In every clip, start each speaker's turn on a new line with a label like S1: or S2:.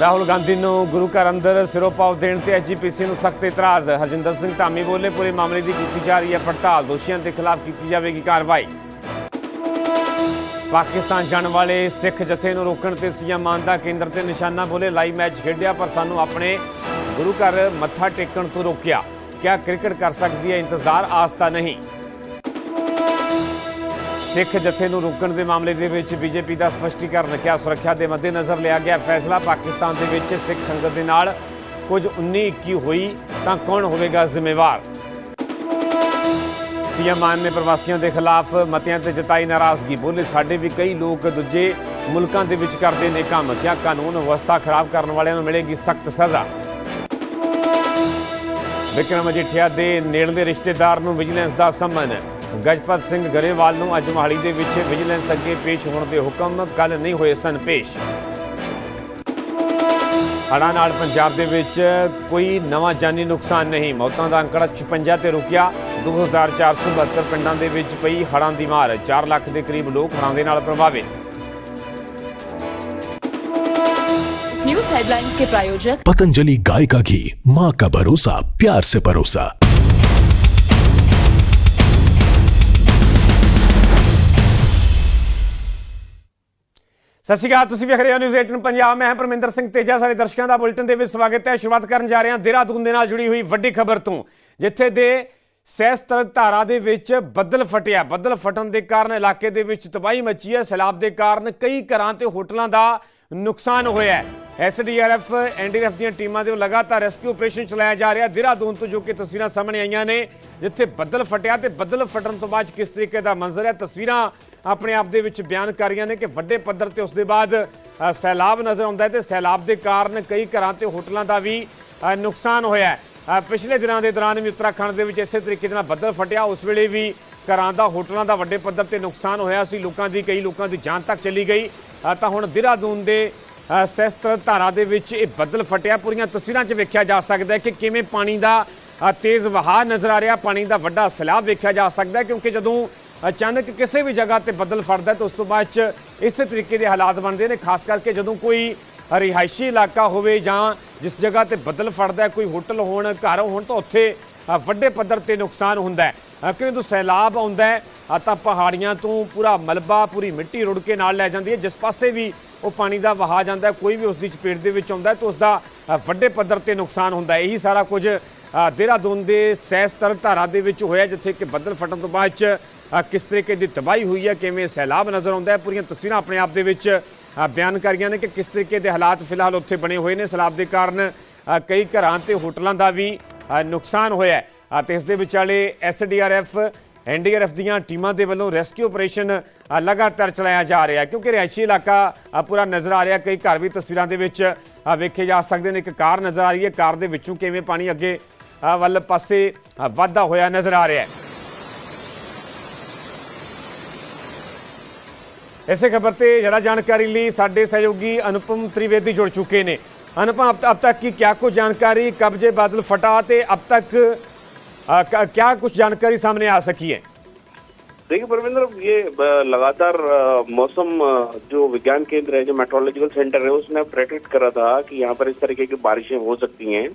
S1: ਰਾਹੁਲ ਗਾਂਧੀ ਨੂੰ ਗੁਰੂ ਘਰ ਅੰਦਰ ਸਿਰੋਪਾਓ ਦੇਣ ਤੇ ਐਜੀਪੀਸੀ ਨੂੰ ਸਖਤ ਇਤਰਾਜ਼। ਹਰਜਿੰਦਰ ਸਿੰਘ ਧਾਮੀ ਬੋਲੇ, ਪੂਰੇ ਮਾਮਲੇ ਦੀ ਕੀਤੀ ਜਾ ਰਹੀ ਹੈ ਪੜਤਾਲ। ਦੋਸ਼ੀਆਂ ਦੇ ਖਿਲਾਫ ਕੀਤੀ ਜਾਵੇਗੀ ਕਾਰਵਾਈ। ਪਾਕਿਸਤਾਨ ਜਾਣ ਵਾਲੇ ਸਿੱਖ ਜਥੇ ਨੂੰ ਰੋਕਣ ਤੇ ਸੀਐਮ ਮਾਨ ਦਾ ਕੇਂਦਰ ਤੇ ਨਿਸ਼ਾਨਾ ਬੋਲੇ, ਲਾਈਵ ਮੈਚ ਖੇਡਿਆ, ਪਰ ਸਾਨੂੰ ਆਪਣੇ ਗੁਰੂ ਘਰ ਮੱਥਾ ਟੇਕਣ ਤੋਂ ਰੋਕਿਆ। ਕਿਆ ਕ੍ਰਿਕਟ ਕਰ ਸਕਦੀ ਹੈ? ਇੰਤਜ਼ਾਰ ਆਸਤਾ ਨਹੀਂ। ਸਿੱਖ ਜਥੇ ਨੂੰ ਰੋਕਣ ਦੇ ਮਾਮਲੇ ਦੇ ਵਿੱਚ ਬੀਜੇਪੀ ਦਾ ਸਪਸ਼ਟੀਕਰਨ ਕਿਹਾ ਸੁਰੱਖਿਆ ਦੇ ਮੱਦੇਨਜ਼ਰ ਲਿਆ ਗਿਆ ਫੈਸਲਾ ਪਾਕਿਸਤਾਨ ਦੇ ਵਿੱਚ ਸਿੱਖ ਸੰਗਤ ਦੇ ਨਾਲ। ਕੁਝ 19 21 ਹੋਈ ਤਾਂ ਕੌਣ ਹੋਵੇਗਾ ਜ਼ਿੰਮੇਵਾਰ? ਸੀਐਮ ਮਾਨ ਨੇ ਪ੍ਰਵਾਸੀਆਂ ਦੇ ਖਿਲਾਫ ਮਤਿਆਂ ਤੇ ਜਤਾਈ ਨਾਰਾਜ਼ਗੀ। ਬੋਲੇ, ਸਾਡੇ ਵੀ ਕਈ ਲੋਕ ਦੂਜੇ ਮੁਲਕਾਂ ਦੇ ਵਿੱਚ ਕਰਦੇ ਨੇ ਕੰਮ। ਕਿਆ ਕਾਨੂੰਨ ਵਿਵਸਥਾ ਖਰਾਬ ਕਰਨ ਵਾਲਿਆਂ ਨੂੰ ਮਿਲੇਗੀ ਸਖਤ ਸਜ਼ਾ? ਵਿਕਰਮ ਮਜੀਠੀਆ ਦੇ ਨੇੜਲੇ ਰਿਸ਼ਤੇਦਾਰ ਨੂੰ ਵਿਜੀਲੈਂਸ ਦਾ ਸੰਮਨ। ਗਜਪਤ ਸਿੰਘ ਗਰੇਵਾਲ ਨੂੰ ਅੱਜ ਮੋਹਾਲੀ ਦੇ ਵਿੱਚ ਵਿਜੀਲੈਂਸ ਅੱਗੇ ਪੇਸ਼ ਹੋਣ ਦੇ ਹੁਕਮ ਕੱਲ ਨਹੀਂ ਹੋਏ ਸਨ ਪੇਸ਼ ਹੜ੍ਹਾਂ ਨਾਲ ਪੰਜਾਬ ਦੇ ਵਿੱਚ ਕੋਈ ਨਵਾਂ ਜਾਨੀ ਨੁਕਸਾਨ ਨਹੀਂ ਮੌਤਾਂ ਦਾ ਅੰਕੜਾ 56 ਤੇ ਰੁਕਿਆ 2472 ਪਿੰਡਾਂ ਦੇ ਵਿੱਚ ਪਈ ਹੜ੍ਹਾਂ ਦੀ ਮਾਰ 4 ਲੱਖ ਦੇ ਕਰੀਬ ਲੋਕ ਹੜ੍ਹਾਂ ਦੇ ਨਾਲ ਪ੍ਰਭਾਵਿਤ
S2: न्यूज हेडलाइंस के प्रायोजक
S3: पतंजलि गाय का घी माँ का भरोसा प्यार से परोसा
S1: ਸਤਿ ਸ਼੍ਰੀ ਅਕਾਲ, ਤੁਸੀਂ ਵੇਖ ਰਹੇ ਹੋ ਨਿਊਜ਼ 18 ਪੰਜਾਬ। ਮੈਂ ਹਾਂ ਪਰਮਿੰਦਰ ਸਿੰਘ ਤੇਜਾ। ਸਾਡੇ ਦਰਸ਼ਕਾਂ ਦਾ ਬੁਲਟਨ ਦੇ ਵਿੱਚ ਸਵਾਗਤ ਹੈ। ਸ਼ੁਰੂਆਤ ਕਰਨ ਜਾ ਰਹੇ ਹਾਂ ਦੇਹਰਾਦੂਨ ਦੇ ਨਾਲ ਜੁੜੀ ਹੋਈ ਵੱਡੀ ਖਬਰ ਤੋਂ, ਜਿੱਥੇ ਦੇ ਸਹਿਸਤਰ ਧਾਰਾ ਦੇ ਵਿੱਚ ਬੱਦਲ ਫਟਿਆ। ਬੱਦਲ ਫਟਣ ਦੇ ਕਾਰਨ ਇਲਾਕੇ ਦੇ ਵਿੱਚ ਤਬਾਹੀ ਮੱਚੀ ਹੈ। ਸੈਲਾਬ ਦੇ ਕਾਰਨ ਕਈ ਘਰਾਂ ਤੇ ਹੋਟਲਾਂ ਦਾ ਨੁਕਸਾਨ ਹੋਇਆ ਹੈ। ਐਸਡੀਆਰਐਫ ਐਨਡੀਆਰਐਫ ਦੀਆਂ ਟੀਮਾਂ ਦੇ ਲਗਾਤਾਰ ਰੈਸਕਿਊ ਆਪਰੇਸ਼ਨ ਚਲਾਇਆ ਜਾ ਰਿਹਾ ਦੇਹਰਾਦੂਨ ਤੋਂ ਜੋ ਕਿ ਤਸਵੀਰਾਂ ਸਾਹਮਣੇ ਆਈਆਂ ਨੇ, ਜਿੱਥੇ ਬੱਦਲ ਫਟਿਆ ਤੇ ਬੱਦਲ ਫਟਣ ਤੋਂ ਬਾਅਦ ਕਿਸ ਤਰੀਕੇ ਦਾ ਮੰਜ਼ਰ ਹੈ, ਤਸਵੀਰਾਂ ਆਪਣੇ ਆਪ ਦੇ ਵਿੱਚ ਬਿਆਨ ਕਰ ਰਹੀਆਂ ਨੇ ਕਿ ਵੱਡੇ ਪੱਧਰ ਤੇ ਉਸ ਦੇ ਬਾਅਦ ਸੈਲਾਬ ਨਜ਼ਰ ਆਉਂਦਾ ਹੈ ਤੇ ਸੈਲਾਬ ਦੇ ਕਾਰਨ ਕਈ ਘਰਾਂ ਤੇ ਹੋਟਲਾਂ ਦਾ ਵੀ ਨੁਕਸਾਨ ਹੋਇਆ ਹੈ। ਪਿਛਲੇ ਦਿਨਾਂ ਦੇ ਦੌਰਾਨ ਵੀ ਉੱਤਰਾਖੰਡ ਦੇ ਵਿੱਚ ਇਸੇ ਤਰੀਕੇ ਦੇ ਨਾਲ ਬੱਦਲ ਫਟਿਆ। ਉਸ ਵੇਲੇ ਵੀ ਘਰਾਂ ਦਾ ਹੋਟਲਾਂ ਦਾ ਵੱਡੇ ਪੱਧਰ ਤੇ ਨੁਕਸਾਨ ਹੋਇਆ ਸੀ। ਲੋਕਾਂ ਦੀ ਕਈ ਲੋਕਾਂ ਦੀ ਜਾਨ ਤੱਕ ਚਲੀ ਗਈ। ਤਾਂ ਹੁਣ ਦੇਹਰਾਦੂਨ ਦੇ ਅ, ਸੈਸਤਰ ਧਾਰਾ ਦੇ ਵਿੱਚ ਇਹ ਬੱਦਲ ਫਟਿਆ। ਪੂਰੀਆਂ ਤਸਵੀਰਾਂ 'ਚ ਵੇਖਿਆ ਜਾ ਸਕਦਾ ਹੈ ਕਿ ਕਿਵੇਂ ਪਾਣੀ ਦਾ ਤੇਜ਼ ਵਹਾਅ ਨਜ਼ਰ ਆ ਰਿਹਾ। ਪਾਣੀ ਦਾ ਵੱਡਾ ਸੈਲਾਬ ਵੇਖਿਆ ਜਾ ਸਕਦਾ ਕਿਉਂਕਿ ਜਦੋਂ ਅਚਾਨਕ ਕਿਸੇ ਵੀ ਜਗ੍ਹਾ ਤੇ ਬੱਦਲ ਫੜਦਾ ਹੈ ਤਾਂ ਉਸ ਤੋਂ ਬਾਅਦ 'ਚ ਇਸੇ ਤਰੀਕੇ ਦੇ ਹਾਲਾਤ ਬਣਦੇ ਨੇ, ਖਾਸ ਕਰਕੇ ਜਦੋਂ ਕੋਈ ਰਿਹਾਇਸ਼ੀ ਇਲਾਕਾ ਹੋਵੇ ਜਾਂ ਜਿਸ ਜਗ੍ਹਾ ਤੇ ਬੱਦਲ ਫੜਦਾ ਕੋਈ ਹੋਟਲ ਹੋਣ, ਘਰ ਹੋਣ ਤਾਂ ਉੱਥੇ ਵੱਡੇ ਪੱਧਰ ਤੇ ਨੁਕਸਾਨ ਹੁੰਦਾ ਹੈ। ਕਿਉਂਕਿ ਜਦੋਂ ਸੈਲਾਬ ਆਉਂਦਾ ਹੈ ਤਾਂ ਪਹਾੜੀਆਂ ਤੋਂ ਪੂਰਾ ਮਲਬਾ, ਪੂਰੀ ਮਿੱਟੀ ਰੁੜ ਕੇ ਨਾਲ ਲੈ ਜਾਂਦੀ ਹੈ, ਜਿਸ ਪਾਸੇ ਵੀ ਉਹ ਪਾਣੀ ਦਾ ਵਹਾ ਜਾਂਦਾ ਕੋਈ ਵੀ ਉਸ ਦੀ ਚਪੇਟ ਦੇ ਵਿੱਚ ਆਉਂਦਾ ਤਾਂ ਉਸ ਦਾ ਵੱਡੇ ਪੱਧਰ ਤੇ ਨੁਕਸਾਨ ਹੁੰਦਾ ਇਹੀ ਸਾਰਾ ਕੁਝ ਦੇਹਰਾਦੂਨ ਦੇ ਸੈਸਤਰ ਧਾਰਾ ਦੇ ਵਿੱਚ ਹੋਇਆ, ਜਿੱਥੇ ਕਿ ਬੱਦਲ ਫਟਣ ਤੋਂ ਬਾਅਦ ਚ ਕਿਸ ਤਰੀਕੇ ਦੀ ਤਬਾਹੀ ਹੋਈ ਹੈ ਕਿਵੇਂ ਸੈਲਾਬ ਨਜ਼ਰ ਆਉਂਦਾ ਹੈ ਪੂਰੀਆਂ ਤਸਵੀਰਾਂ ਆਪਣੇ ਆਪ ਦੇ ਵਿੱਚ ਅ, ਬਿਆਨ ਕਰੀਆਂ ਨੇ ਕਿ ਕਿਸ ਤਰੀਕੇ ਦੇ ਹਾਲਾਤ ਫਿਲਹਾਲ ਉੱਥੇ ਬਣੇ ਹੋਏ ਨੇ ਸੈਲਾਬ ਦੇ ਕਾਰਨ ਕਈ ਘਰਾਂ ਤੇ ਹੋਟਲਾਂ ਦਾ ਵੀ ਨੁਕਸਾਨ ਹੋਇਆ ਹੈ। ਤੇ ਇਸ ਦੇ ਵਿਚਾਲੇ ਐਸਡੀਆਰਐਫ ਐਨਡੀਆਰਐਫ ਦੀਆਂ ਟੀਮਾਂ ਦੇ ਵੱਲੋਂ ਰੈਸਕਿਊ ਆਪਰੇਸ਼ਨ ਲਗਾਤਾਰ ਚਲਾਇਆ ਜਾ ਰਿਹਾ ਕਿਉਂਕਿ ਰਿਹਾਇਸ਼ੀ ਇਲਾਕਾ ਪੂਰਾ ਨਜ਼ਰ ਆ ਰਿਹਾ ਕਈ ਘਰ ਵੀ ਤਸਵੀਰਾਂ ਦੇ ਵਿੱਚ ਵੇਖੇ ਜਾ ਸਕਦੇ ਨੇ। ਇੱਕ ਕਾਰ ਨਜ਼ਰ ਆ ਰਹੀ ਹੈ ਕਾਰ ਦੇ ਵਿੱਚੋਂ ਕਿਵੇਂ ਪਾਣੀ ਅੱਗੇ ਵੱਲ ਪਾਸੇ ਵਾਧਾ ਹੋਇਆ ਨਜ਼ਰ ਆ ਰਿਹਾ ਹੈ। ਇਸੇ ਖਬਰ ਤੇ ਜਰਾ ਜਾਣਕਾਰੀ ਲਈ ਸਾਡੇ ਸਹਿਯੋਗੀ अनुपम त्रिवेदी जुड़ चुके ने अनुपम अब, अब तक की क्या कुछ जानकारी कब जे बादल फटा थे अब तक अ, क- क्या कुछ जानकारी सामने आ सकी है
S4: देखिए परविंदर ये अ, लगातार अ, मौसम अ, जो विज्ञान केंद्र है जो मेट्रोलॉजिकल सेंटर है उसने प्रेडिक्ट करा था कि यहाँ पर इस तरीके की बारिशें हो सकती हैं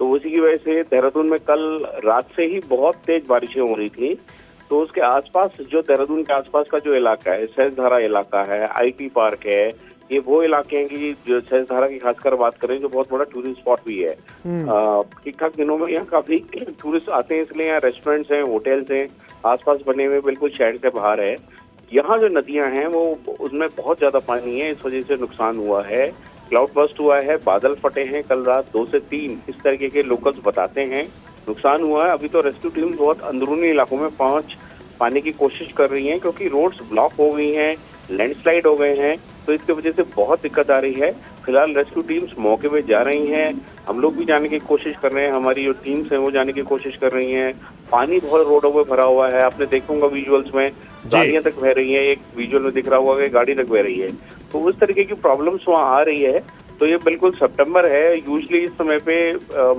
S4: तो उसी की वजह से देहरादून में कल रात से ही बहुत तेज बारिशें हो रही थी तो उसके आसपास जो देहरादून के आसपास का जो इलाका है सहजधारा इलाका है आईटी पार्क है ये वो इलाके हैं कि जो सहजधारा की खासकर बात करें जो बहुत बड़ा टूरिस्ट स्पॉट भी है। ठीक ठाक दिनों में यहाँ काफ़ी टूरिस्ट आते हैं इसलिए यहाँ रेस्टोरेंट्स हैं होटल्स हैं आसपास बने हुए बिल्कुल शहर से बाहर है। यहाँ जो नदियाँ हैं वो उसमें बहुत ज़्यादा पानी है इस वजह से नुकसान हुआ है। क्लाउड बस्ट हुआ है बादल फटे हैं कल रात दो से तीन इस तरीके के लोकल्स बताते हैं। नुकसान हुआ है अभी तो रेस्क्यू टीम बहुत अंदरूनी इलाकों में पहुँच पाने की कोशिश कर रही हैं क्योंकि रोड्स ब्लॉक हो गई हैं लैंडस्लाइड हो गए हैं तो इसकी वजह से बहुत दिक्कत आ रही है। फ़िलहाल रेस्क्यू टीम्स मौके पे जा रही हैं। हम लोग भी जाने की कोशिश कर रहे हैं हमारी जो टीम्स हैं वो जाने की कोशिश कर रही हैं। पानी बहुत रोडों पे भरा हुआ है आपने देखूँगा विजुअल्स में गाड़ियाँ तक बह रही हैं एक विजुअल में दिख रहा होगा कि गाड़ी तक बह रही है। तो उस तरीके की प्रॉब्लम्स वहाँ आ रही है तो ये बिल्कुल सितंबर है यूजली इस समय पे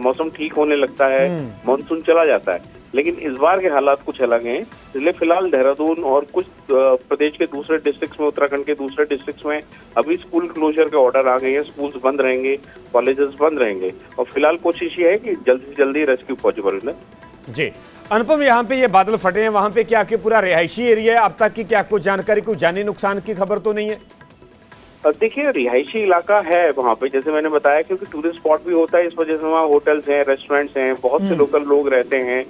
S4: मौसम ठीक होने लगता है मानसून चला जाता है। लेकिन इस बार के हालात कुछ अलग हैं। इसलिए फ़िलहाल देहरादून और कुछ प्रदेश के दूसरे डिस्ट्रिक्ट्स में उत्तराखंड के दूसरे डिस्ट्रिक्ट्स में अभी स्कूल क्लोजर के ऑर्डर आ गए हैं। स्कूल्स बंद रहेंगे कॉलेजेस बंद रहेंगे। और फ़िलहाल कोशिश ये है कि जल्दी से जल्दी रेस्क्यू पहुँचे परिंदर
S1: जी। अनुपम यहाँ पे ये बादल फटे हैं। वहाँ पे क्या कि पूरा रिहायशी एरिया है? अब तक की क्या कुछ जानकारी कोई जानी नुकसान की खबर तो नहीं है?
S4: देखिए रिहायशी इलाका है वहाँ पे जैसे मैंने बताया क्योंकि टूरिस्ट स्पॉट भी होता है। इस वजह से वहाँ होटल्स हैं रेस्टोरेंट्स हैं बहुत से लोकल लोग रहते हैं।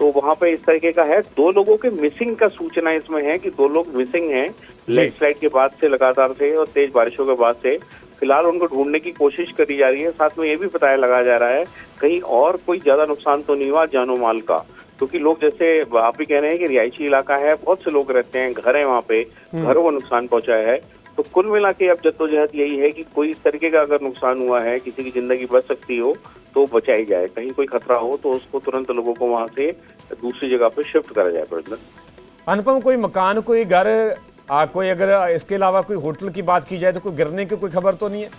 S4: तो वहाँ पे इस तरीके का है। दो लोगों के मिसिंग का सूचना इसमें है कि दो लोग मिसिंग हैं। लैंडस्लाइड के बाद से लगातार से और तेज बारिशों के बाद से। फ़िलहाल उनको ढूँढने की कोशिश करी जा रही है। साथ में ये भी पता लगाया जा रहा है कहीं और कोई ज़्यादा नुकसान तो नहीं हुआ जानो माल का। क्योंकि लोग जैसे आप भी कह रहे हैं कि रिहायशी इलाका है बहुत से लोग रहते हैं घर है वहाँ पे। घरों को नुकसान पहुँचाया है। तो कुल मिला के अब जद्दोजहद यही है कि कोई इस तरीके का अगर नुकसान हुआ है किसी की ज़िंदगी बच सकती हो तो बचाई जाए। कहीं कोई खतरा हो तो उसको तुरंत लोगों को वहाँ से दूसरी जगह पे शिफ्ट करा जाए प्रज्ञा
S1: अनुपम कोई मकान कोई घर कोई अगर इसके अलावा कोई होटल की बात की जाए तो कोई गिरने की कोई खबर तो नहीं है?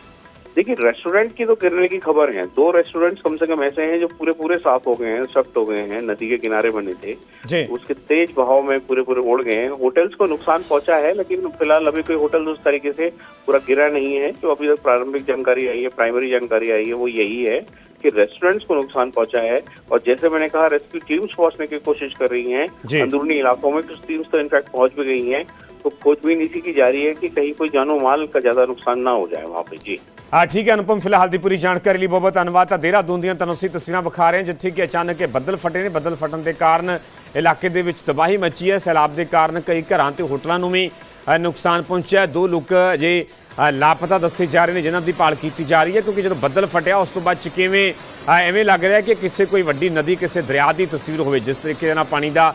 S4: देखिए रेस्टोरेंट की तो गिरने की खबर है। दो रेस्टोरेंट्स कम से कम ऐसे हैं जो पूरे पूरे साफ़ हो गए हैं सख्त हो गए हैं नदी के किनारे बने थे।
S1: जी।
S4: उसके तेज बहाव में पूरे पूरे उड़ गए हैं। होटल्स को नुकसान पहुँचा है लेकिन फ़िलहाल अभी कोई होटल उस तरीके से पूरा गिरा नहीं है। जो अभी तक प्रारंभिक जानकारी आई है प्राइमरी जानकारी आई है वो यही है। कि रेस्टोरेंट्स को नुकसान पहुंचा है और जैसे मैंने कहा रेस्क्यू टीम्स पहुंचने की कोशिश कर रही
S1: जी।
S4: हैं अंदरूनी इलाकों में कुछ टीम्स तो इनफैक्ट पहुंच भी गई हैं तो खोजबीन इसी की जारी है कि कहीं कोई जानो माल का ज्यादा नुकसान ना हो जाए वहां पे जी
S1: ਹਾਂ ਠੀਕ ਹੈ ਅਨੁਪਮ ਫਿਲਹਾਲ ਦੀ ਪੂਰੀ ਜਾਣਕਾਰੀ ਲਈ ਬਹੁਤ ਬਹੁਤ ਧੰਨਵਾਦ ਤਾਂ ਦੇਹਰਾਦੂਨ ਦੀਆਂ ਤੁਹਾਨੂੰ ਅਸੀਂ ਤਸਵੀਰਾਂ ਵਿਖਾ ਰਹੇ ਹਾਂ ਜਿੱਥੇ ਕਿ ਅਚਾਨਕ ਇਹ ਬੱਦਲ ਫਟੇ ਨੇ ਬੱਦਲ ਫਟਣ ਦੇ ਕਾਰਨ ਇਲਾਕੇ ਦੇ ਵਿੱਚ ਤਬਾਹੀ ਮੱਚੀ ਹੈ ਸੈਲਾਬ ਦੇ ਕਾਰਨ ਕਈ ਘਰਾਂ ਤੇ ਹੋਟਲਾਂ ਨੂੰ ਵੀ ਅ, ਨੁਕਸਾਨ ਪਹੁੰਚਿਆ। ਦੋ ਲੋਕ ਜੇ ਲਾਪਤਾ ਦੱਸੇ ਜਾ ਰਹੇ ਨੇ, ਜਿਨ੍ਹਾਂ ਦੀ ਭਾਲ ਕੀਤੀ ਜਾ ਰਹੀ ਹੈ, ਕਿਉਂਕਿ ਜਦੋਂ ਬੱਦਲ ਫਟਿਆ, ਉਸ ਤੋਂ ਬਾਅਦ ਚ ਕਿਵੇਂ ਐਵੇਂ ਲੱਗ ਰਿਹਾ ਕਿ ਕਿਸੇ ਕੋਈ ਵੱਡੀ ਨਦੀ, ਕਿਸੇ ਦਰਿਆ ਦੀ ਤਸਵੀਰ ਹੋਵੇ, ਜਿਸ ਤਰੀਕੇ ਦੇ ਨਾਲ ਪਾਣੀ ਦਾ